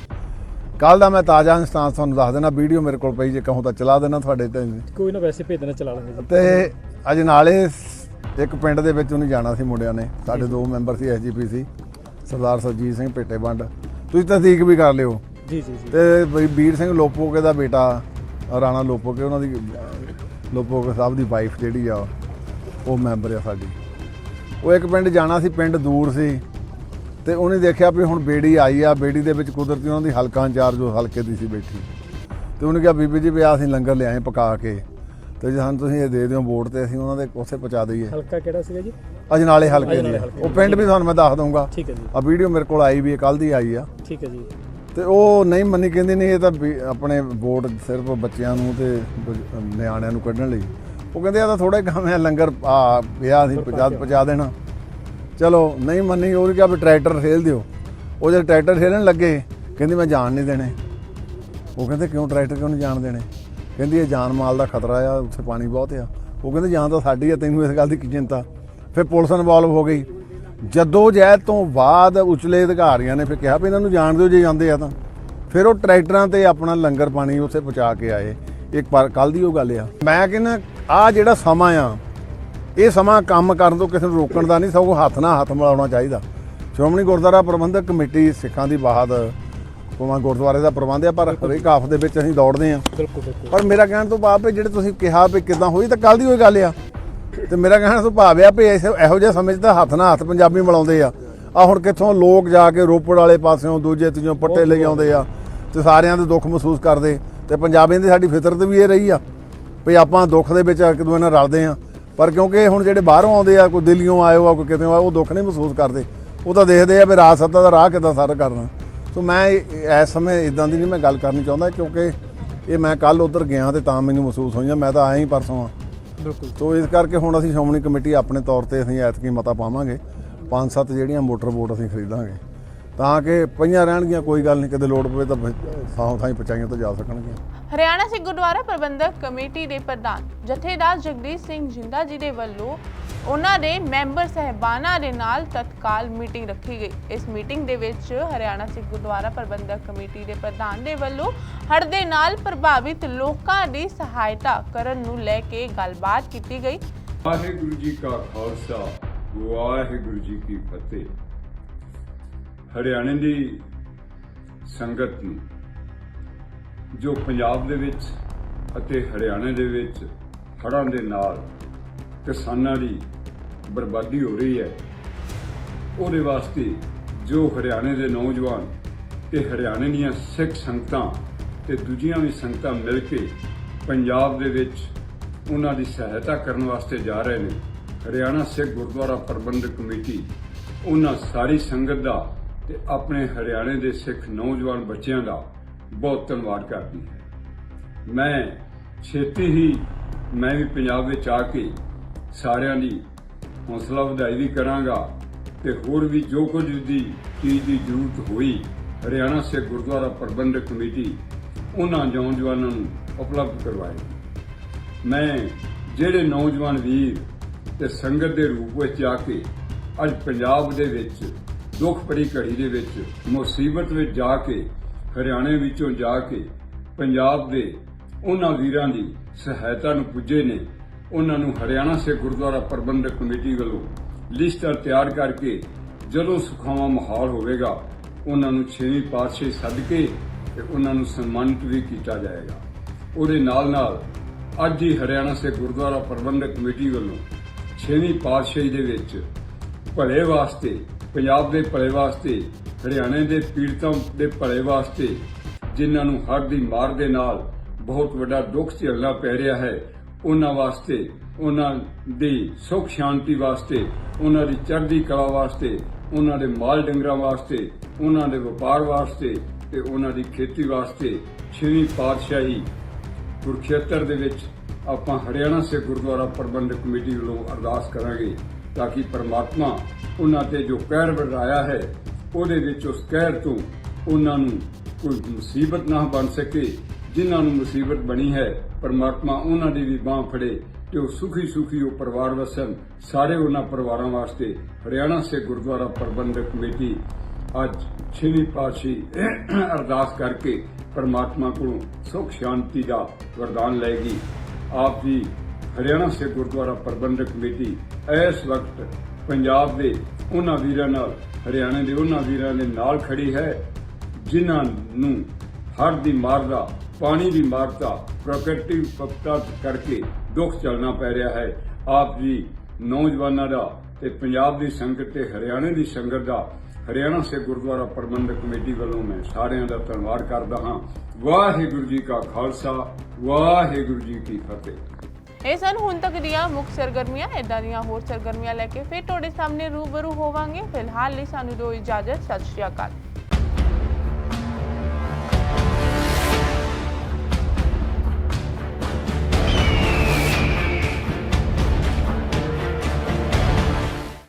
ਕੱਲ ਦਾ ਮੈਂ ਤਾਜ਼ਾ ਇੰਸਟਾਂਸ ਤੁਹਾਨੂੰ ਦੱਸ ਦੇਣਾ ਵੀਡੀਓ ਮੇਰੇ ਕੋਲ ਪਈ ਜੇ ਕਹੋ ਤਾਂ ਚਲਾ ਦੇਣਾ ਤੁਹਾਡੇ ਤੇ। ਕੋਈ ਨਾ ਵੈਸੇ ਭੇਜ ਦੇਣਾ ਚਲਾ ਲਾਂਗੇ ਜੀ। ਤੇ ਅਜ ਨਾਲੇ ਸ- ਇੱਕ ਪਿੰਡ ਦੇ ਵਿੱਚ ਉਹਨੇ ਜਾਣਾ ਸੀ ਮੁੰਡਿਆਂ ਨੇ ਸਾਡੇ ਦੋ ਮੈਂਬਰ ਸੀ ਐਸਜੀਪੀਸੀ ਸਰਦਾਰ ਸਰਜੀਤ ਸਿੰਘ ਭੇਟੇ ਬੰਡ ਤੁਸੀਂ ਤਸਦੀਕ ਵੀ ਕਰ ਲਿਓ। ਜੀ ਜੀ ਜੀ। ਤੇ ਬਈ ਵੀਰ ਸਿੰਘ ਲੋਪੋਕੇ ਦਾ ਬੇਟਾ ਰਾਣਾ ਲੋਪੋਕੇ ਉਹਨਾਂ ਦੀ ਲੋਪੋਕੇ ਸਾਹਿਬ ਦੀ ਵਾਈਫ ਜਿਹੜੀ ਆ ਉਹ ਮੈਂਬਰ ਆ ਸਾਡੀ। ਉਹ ਇੱਕ ਪਿੰਡ ਜਾਣਾ ਸੀ ਪਿੰਡ ਦੂਰ ਸੀ। ਤੇ ਉਹਨੇ ਦੇਖਿਆ ਵੀ ਹੁਣ ਬੇੜੀ ਆਈ ਆ ਬੇੜੀ ਦੇ ਵਿੱਚ ਕੁਦਰਤੀ ਉਹਨਾਂ ਦੀ ਹਲਕਾ ਇੰਚਾਰਜ ਉਹ ਹਲਕੇ ਦੀ ਸੀ ਬੈਠੀ। ਤੇ ਉਹਨੇ ਕਿਹਾ ਬੀਬੀ ਜੀ ਵੀ ਆ ਅਸੀਂ ਲੰਗਰ ਲਿਆਏ ਪਕਾ ਕੇ। ਤੇ ਜੇ ਸਾਨੂੰ ਤੁਸੀਂ ਇਹ ਦੇ ਦਿਓ ਵੋਟ ਤੇ ਅਸੀਂ ਉਹਨਾਂ ਦੇ ਉਸੇ ਪਹੁੰਚਾ ਦਈਏ। ਹਲਕਾ ਕਿਹੜਾ ਸੀਗਾ ਜੀ? ਅਜਨਾਲੇ ਹਲਕੇ ਦੀ ਉਹ ਪਿੰਡ ਵੀ ਤੁਹਾਨੂੰ ਮੈਂ ਦੱਸ ਦਊਂਗਾ। ਠੀਕ ਹੈ ਜੀ। ਆ ਵੀਡੀਓ ਮੇਰੇ ਕੋਲ ਆਈ ਵੀ ਹੈ ਕੱਲ ਦੀ ਆਈ ਆ। ਠੀਕ ਹੈ ਜੀ। ਤੇ ਉਹ ਨਹੀਂ ਮੰਨੀ ਕਹਿੰਦੀ ਨਹੀਂ ਇਹ ਤਾਂ ਆਪਣੇ ਵੋਟ ਸਿਰਫ ਬੱਚਿਆਂ ਨੂੰ ਤੇ ਨਿਆਣਿਆਂ ਨੂੰ ਕੱਢਣ ਲਈ। ਉਹ ਕਹਿੰਦੇ ਆ ਤਾਂ ਥੋੜਾ ਹੀ ਕੰਮ ਹੈ ਲੰਗਰ ਆ ਪਿਆ ਸੀ ਪਹੁੰਚਾ ਪਹੁੰਚਾ ਦੇਣਾ। ਚਲੋ ਨਹੀਂ ਮੰਨੀ ਉਹ ਕਿਹਾ ਵੀ ਟਰੈਕਟਰ ਖੇਲ ਦਿਓ। ਉਹ ਜਦ ਟਰੈਕਟਰ ਖੇਲਣ ਲੱਗੇ ਕਹਿੰਦੀ ਮੈਂ ਜਾਣ ਨਹੀਂ ਦੇਣੇ। ਉਹ ਕਹਿੰਦੇ ਕਿਉਂ ਟਰੈਕਟਰ ਕਿਉਂ ਨਹੀਂ ਜਾਣ ਦੇਣੇ? ਕਹਿੰਦੀ ਇਹ ਜਾਨ ਮਾਲ ਦਾ ਖਤਰਾ ਆ, ਉੱਥੇ ਪਾਣੀ ਬਹੁਤ ਆ। ਉਹ ਕਹਿੰਦੇ ਜਾਂ ਤਾਂ ਸਾਡੀ ਆ, ਤੈਨੂੰ ਇਸ ਗੱਲ ਦੀ ਕੀ ਚਿੰਤਾ? ਫਿਰ ਪੁਲਿਸ ਇਨਵੋਲਵ ਹੋ ਗਈ। ਜਦੋਂ ਜਹਿਦ ਤੋਂ ਬਾਅਦ ਉਚਲੇ ਅਧਿਕਾਰੀਆਂ ਨੇ ਫਿਰ ਕਿਹਾ ਵੀ ਇਹਨਾਂ ਨੂੰ ਜਾਣ ਦਿਓ ਜੇ ਜਾਂਦੇ ਆ ਤਾਂ। ਫਿਰ ਉਹ ਟਰੈਕਟਰਾਂ ਤੇ ਆਪਣਾ ਲੰਗਰ ਪਾਣੀ ਉੱਥੇ ਪਹੁੰਚਾ ਕੇ ਆਏ। ਇੱਕ ਪਰ ਕੱਲ ਦੀ ਉਹ ਗੱਲ ਆ। ਮੈਂ ਕਹਿੰਦਾ ਆ ਜਿਹੜਾ ਸਮਾਂ ਆ, ਇਹ ਸਮਾਂ ਕੰਮ ਕਰਨ ਤੋਂ ਕਿਸੇ ਨੂੰ ਰੋਕਣ ਦਾ ਨਹੀਂ, ਸਗੋਂ ਹੱਥ ਨਾਲ ਹੱਥ ਮਿਲਾਉਣਾ ਚਾਹੀਦਾ। ਸ਼੍ਰੋਮਣੀ ਗੁਰਦੁਆਰਾ ਪ੍ਰਬੰਧਕ ਕਮੇਟੀ ਸਿੱਖਾਂ ਦੀ ਬਾਦ ਭਾਵੇਂ ਗੁਰਦੁਆਰੇ ਦਾ ਪ੍ਰਬੰਧ ਆ ਪਰ ਹਰੇਕ ਆਫ ਦੇ ਵਿੱਚ ਅਸੀਂ ਦੌੜਦੇ ਆ ਬਿਲਕੁਲ ਬਿਲਕੁਲ। ਪਰ ਮੇਰਾ ਕਹਿਣ ਤੋਂ ਭਾਵ ਹੈ ਜਿਹੜੇ ਤੁਸੀਂ ਕਿਹਾ ਵੀ ਕਿਦਾਂ ਹੋਈ ਤਾਂ ਕੱਲ ਦੀ ਹੋਈ ਗੱਲ ਆ। ਤੇ ਮੇਰਾ ਕਹਿਣ ਤੋਂ ਭਾਵ ਆ ਵੀ ਇਹੋ ਜਿਹਾ ਸਮੇਂ 'ਚ ਤਾਂ ਹੱਥ ਨਾਲ ਹੱਥ ਪੰਜਾਬੀ ਮਿਲਾਉਂਦੇ ਆ। ਆ ਹੁਣ ਕਿੱਥੋਂ ਲੋਕ ਜਾ ਕੇ ਰੋਪੜ ਵਾਲੇ ਪਾਸਿਓਂ ਦੂਜੇ ਤੀਜੋਂ ਪੱਟੇ ਲਈ ਆਉਂਦੇ ਆ ਤੇ ਸਾਰਿਆਂ ਦੇ ਦੁੱਖ ਮਹਿਸੂਸ ਕਰਦੇ ਤੇ ਪੰਜਾਬੀਆਂ ਦੀ ਸਾਡੀ ਫਿਤਰਤ ਵੀ ਇਹ ਰਹੀ ਆ ਵੀ ਆਪਾਂ ਦੁੱਖ ਦੇ ਵਿੱਚ ਇੱਕ ਦੂਜੇ ਨਾਲ ਰਲਦੇ ਆ। ਪਰ ਕਿਉਂਕਿ ਹੁਣ ਜਿਹੜੇ ਬਾਹਰੋਂ ਆਉਂਦੇ ਆ ਕੋਈ ਦਿੱਲੀੋਂ ਆਇਓ ਆ ਕੋਈ ਕਿਤੇ ਆ ਉਹ ਦੁੱਖ ਨਹੀਂ ਮਹਿਸੂਸ ਕਰਦੇ। ਉਹ ਤਾਂ ਦੇਖਦੇ ਆ ਵੀ ਰਾਜ ਸੱਤਾ ਦਾ ਰਾਹ ਕਿੱਦਾਂ ਸਰ ਕਰਨਾ। ਸੋ ਮੈਂ ਇਸ ਸਮੇਂ ਇਦਾਂ ਦੀ ਨਹੀਂ ਮੈਂ ਗੱਲ ਕਰਨੀ ਚਾਹੁੰਦਾ ਕਿਉਂਕਿ ਇਹ ਮੈਂ ਕੱਲ ਉਧਰ ਗਿਆ ਤੇ ਤਾਂ ਮੈਨੂੰ ਮਹਿਸੂਸ ਹੋਈਆਂ ਮੈਂ ਤਾਂ ਆਇਆ ਹੀ ਪਰਸੋਂ ਆ। ਬਿਲਕੁਲ। ਸੋ ਇਸ ਕਰਕੇ ਹੁਣ ਅਸੀਂ ਸ਼੍ਰੋਮਣੀ ਕਮੇਟੀ ਆਪਣੇ ਤੌਰ ਤੇ ਅਸੀਂ ਐਤਕੀ ਮਤਾ ਪਾਵਾਂਗੇ ਪੰਜ ਸੱਤ ਜਿਹੜੀਆਂ ਮੋਟਰ ਬੋਟ ਅਸੀਂ ਖਰੀਦਾਂਗੇ। ਤਾਂ ਕਿ ਪਈਆਂ ਰਹਿਣਗੀਆਂ ਕੋਈ ਗੱਲ ਨਹੀਂ ਕਦੇ ਲੋੜ ਪਵੇ ਤਾਂ ਥਾਂ ਥਾਂ ਪਚਾਈਆਂ ਤੋਂ ਜਾ ਸਕਣਗੀਆਂ। ਹਰਿਆਣਾ ਸਿੱਖ ਗੁਰਦੁਆਰਾ ਪ੍ਰਬੰਧਕ ਕਮੇਟੀ ਦੇ ਪ੍ਰਧਾਨ ਜਥੇਦਾਰ ਜਗਦੀਸ਼ ਸਿੰਘ ਜਿੰਦਾ ਜੀ ਦੇ ਵੱਲੋਂ ਉਹਨਾਂ ਦੇ ਮੈਂਬਰ ਸਹਿਬਾਨਾਂ ਦੇ ਨਾਲ ਤਤਕਾਲ ਮੀਟਿੰਗ ਰੱਖੀ ਗਈ। ਇਸ ਮੀਟਿੰਗ ਦੇ ਵਿੱਚ ਹਰਿਆਣਾ ਸਿੱਖ ਗੁਰਦੁਆਰਾ ਪ੍ਰਬੰਧਕ ਕਮੇਟੀ ਦੇ ਪ੍ਰਧਾਨ ਦੇ ਵੱਲੋਂ ਹੜ੍ਹ ਦੇ ਨਾਲ ਪ੍ਰਭਾਵਿਤ ਲੋਕਾਂ ਦੀ ਸਹਾਇਤਾ ਕਰਨ ਨੂੰ ਲੈ ਕੇ ਗੱਲਬਾਤ ਕੀਤੀ ਗਈ। ਵਾਹਿਗੁਰੂ ਜੀ ਕਾ ਖਾਲਸਾ, ਵਾਹਿਗੁਰੂ ਜੀ ਕੀ ਫਤਿਹ। ਹਰਿਆਣੇ ਦੀ ਸੰਗਤ ਨੂੰ, ਜੋ ਪੰਜਾਬ ਦੇ ਵਿੱਚ ਅਤੇ ਹਰਿਆਣੇ ਦੇ ਵਿੱਚ ਹੜ੍ਹਾਂ ਦੇ ਨਾਲ ਕਿਸਾਨਾਂ ਦੀ ਬਰਬਾਦੀ ਹੋ ਰਹੀ ਹੈ। ਉਹਦੇ ਵਾਸਤੇ ਜੋ ਹਰਿਆਣੇ ਦੇ ਨੌਜਵਾਨ ਤੇ ਹਰਿਆਣੇ ਦੀਆਂ ਸਿੱਖ ਸੰਗਤਾਂ ਤੇ ਦੂਜੀਆਂ ਵੀ ਸੰਗਤਾਂ ਮਿਲ ਕੇ ਪੰਜਾਬ ਦੇ ਵਿੱਚ ਉਹਨਾਂ ਦੀ ਸਹਾਇਤਾ ਕਰਨ ਵਾਸਤੇ ਜਾ ਰਹੇ ਨੇ, ਹਰਿਆਣਾ ਸਿੱਖ ਗੁਰਦੁਆਰਾ ਪ੍ਰਬੰਧਕ ਕਮੇਟੀ, ਉਹਨਾਂ ਸਾਰੀ ਸੰਗਤ ਦਾ ਤੇ ਆਪਣੇ ਹਰਿਆਣੇ ਦੇ ਸਿੱਖ ਨੌਜਵਾਨ ਬੱਚਿਆਂ ਦਾ ਬਹੁਤ ਧੰਨਵਾਦ ਕਰਦੀ ਹੈ। ਮੈਂ ਛੇਤੀ ਹੀ, ਮੈਂ ਵੀ ਪੰਜਾਬ ਵਿੱਚ ਆ ਕੇ ਸਾਰਿਆਂ ਦੀ ਹੌਸਲਾ ਵਧਾਈ ਵੀ ਕਰਾਂਗਾ ਤੇ ਹੋਰ ਵੀ ਜੋ ਕੁਝ ਦੀ ਚੀਜ਼ ਦੀ ਜ਼ਰੂਰਤ ਹੋਈ, ਹਰਿਆਣਾ ਸਿੱਖ ਗੁਰਦੁਆਰਾ ਪ੍ਰਬੰਧਕ ਕਮੇਟੀ ਉਹਨਾਂ ਨੌਜਵਾਨਾਂ ਨੂੰ ਉਪਲਬਧ ਕਰਵਾਏ। ਮੈਂ ਜਿਹੜੇ ਨੌਜਵਾਨ ਵੀਰ ਤੇ ਸੰਗਤ ਦੇ ਰੂਪ ਵਿੱਚ ਆ ਕੇ ਅੱਜ ਪੰਜਾਬ ਦੇ ਵਿੱਚ, ਦੁੱਖ ਭਰੀ ਘੜੀ ਦੇ ਵਿੱਚ, ਮੁਸੀਬਤ ਵਿੱਚ ਜਾ ਕੇ, ਹਰਿਆਣੇ ਵਿੱਚੋਂ ਜਾ ਕੇ, ਪੰਜਾਬ ਦੇ ਉਹਨਾਂ ਵੀਰਾਂ ਦੀ ਸਹਾਇਤਾ ਨੂੰ ਪੁੱਜੇ ਨੇ ਉਹਨਾਂ ਨੂੰ ਹਰਿਆਣਾ ਸੇ ਗੁਰਦੁਆਰਾ ਪ੍ਰਬੰਧਕ ਕਮੇਟੀ ਵੱਲੋਂ ਲਿਸਟਾਂ ਤਿਆਰ ਕਰਕੇ ਜਦੋਂ ਸੁਖਾਵਾਂ ਮਾਹੌਲ ਹੋਵੇਗਾ, ਉਹਨਾਂ ਨੂੰ ਛੇਵੀਂ ਪਾਤਸ਼ਾਹੀ ਸੱਦ ਕੇ ਤੇ ਉਹਨਾਂ ਨੂੰ ਸਨਮਾਨਿਤ ਵੀ ਕੀਤਾ ਜਾਏਗਾ। ਉਹਦੇ ਨਾਲ ਨਾਲ ਅੱਜ ਹੀ ਹਰਿਆਣਾ ਸੇ ਗੁਰਦੁਆਰਾ ਪ੍ਰਬੰਧਕ ਕਮੇਟੀ ਵੱਲੋਂ ਛੇਵੀਂ ਪਾਤਸ਼ਾਹੀ ਦੇ ਵਿੱਚ ਭਲੇ ਵਾਸਤੇ, ਪੰਜਾਬ ਦੇ ਭਲੇ ਵਾਸਤੇ, ਹਰਿਆਣੇ ਦੇ ਪੀੜਤਾਂ ਦੇ ਭਲੇ ਵਾਸਤੇ, ਜਿਨ੍ਹਾਂ ਨੂੰ ਹਰ ਦੀ ਮਾਰ ਦੇ ਨਾਲ ਬਹੁਤ ਵੱਡਾ ਦੁੱਖ ਝੱਲਣਾ ਪੈ ਰਿਹਾ ਹੈ ਉਹਨਾਂ ਵਾਸਤੇ, ਉਹਨਾਂ ਦੀ ਸੁਖ ਸ਼ਾਂਤੀ ਵਾਸਤੇ, ਉਹਨਾਂ ਦੀ ਚੜ੍ਹਦੀ ਕਲਾ ਵਾਸਤੇ, ਉਹਨਾਂ ਦੇ ਮਾਲ ਡੰਗਰਾਂ ਵਾਸਤੇ, ਉਹਨਾਂ ਦੇ ਵਪਾਰ ਵਾਸਤੇ ਤੇ ਉਹਨਾਂ ਦੀ ਖੇਤੀ ਵਾਸਤੇ ਛੇਵੀਂ ਪਾਤਸ਼ਾਹੀ ਕੁਰਖੇਤਰ ਦੇ ਵਿੱਚ ਆਪਾਂ ਹਰਿਆਣਾ ਸੇ ਗੁਰਦੁਆਰਾ ਪ੍ਰਬੰਧਕ ਕਮੇਟੀ ਵੱਲੋਂ ਅਰਦਾਸ ਕਰਾਂਗੇ ਤਾਂ ਕਿ ਪਰਮਾਤਮਾ ਉਹਨਾਂ ਤੇ ਜੋ ਕਹਿਰ ਵਰਤਾਇਆ ਹੈ, ਉਹਦੇ ਵਿੱਚ ਉਸ ਕਹਿਰ ਤੋਂ ਉਹਨਾਂ ਨੂੰ ਕੋਈ ਮੁਸੀਬਤ ਨਾ ਬਣ ਸਕੇ ਜਿਨ੍ਹਾਂ ਨੂੰ ਮੁਸੀਬਤ ਬਣੀ ਹੈ, ਪਰਮਾਤਮਾ ਉਹਨਾਂ ਦੀ ਵੀ ਬਾਹ ਫੜੇ ਤੇ ਉਹ ਸੁਖੀ ਸੁਖੀ ਉਹ ਪਰਿਵਾਰ ਵਸਣ। ਸਾਰੇ ਉਹਨਾਂ ਪਰਿਵਾਰਾਂ ਵਾਸਤੇ ਹਰਿਆਣਾ ਸੇ ਗੁਰਦੁਆਰਾ ਪ੍ਰਬੰਧਕ ਕਮੇਟੀ ਅੱਜ ਛੇਵੀਂ ਪਾਤਸ਼ਾਹੀ ਅਰਦਾਸ ਕਰਕੇ ਪਰਮਾਤਮਾ ਕੋਲੋਂ ਸੁਖ ਸ਼ਾਂਤੀ ਦਾ ਵਰਦਾਨ ਲਏਗੀ। ਆਪ ਜੀ ਹਰਿਆਣਾ ਸੇ ਗੁਰਦੁਆਰਾ ਪ੍ਰਬੰਧਕ ਕਮੇਟੀ ਇਸ ਵਕਤ ਪੰਜਾਬ ਦੇ ਉਹਨਾਂ ਵੀਰਾਂ ਨਾਲ, ਹਰਿਆਣੇ ਦੇ ਉਹਨਾਂ ਵੀਰਾਂ ਦੇ ਨਾਲ ਖੜੀ ਹੈ, ਜਿਨ੍ਹਾਂ ਨੂੰ ਹਰ ਦੀ ਮਾਰ ਦਾ ਪਾਣੀ ਦੀ ਮਾਰ ਪ੍ਰਕਿਰਤੀ ਵਿਪਤਾ ਕਰਕੇ ਦੁੱਖ ਚੱਲਣਾ ਪੈ ਰਿਹਾ ਹੈ। ਆਪ ਜੀ ਨੌਜਵਾਨਾਂ ਦਾ ਤੇ ਪੰਜਾਬ ਦੀ ਸੰਗਤ ਤੇ ਹਰਿਆਣੇ ਦੀ ਸੰਗਤ ਦਾ, ਹਰਿਆਣਾ ਸੇ ਗੁਰਦੁਆਰਾ ਪ੍ਰਬੰਧਕ ਕਮੇਟੀ ਵੱਲੋਂ ਮੈਂ ਸਾਰਿਆਂ ਦਾ ਧੰਨਵਾਦ ਕਰਦਾ ਹਾਂ। ਵਾਹਿਗੁਰੂ ਜੀ ਕਾ ਖਾਲਸਾ, ਵਾਹਿਗੁਰੂ ਜੀ ਕੀ ਫਤਿਹ। ਇਹ ਸਨ ਹੁਣ ਤੱਕ ਦੀਆਂ ਮੁੱਖ ਸਰਗਰਮੀਆਂ ਇਦਾਂ ਦੀਆਂ ਹੋਰ ਸਰਗਰਮੀਆਂ ਲੈ ਕੇ ਫਿਰ ਤੁਹਾਡੇ ਸਾਹਮਣੇ ਰੂਬਰੂ ਹੋਵਾਂਗੇ। ਫਿਲਹਾਲ ਲਈ ਸਾਨੂੰ ਦਿਓ ਇਜਾਜ਼ਤ, ਸਤਿ ਸ਼੍ਰੀ ਅਕਾਲ।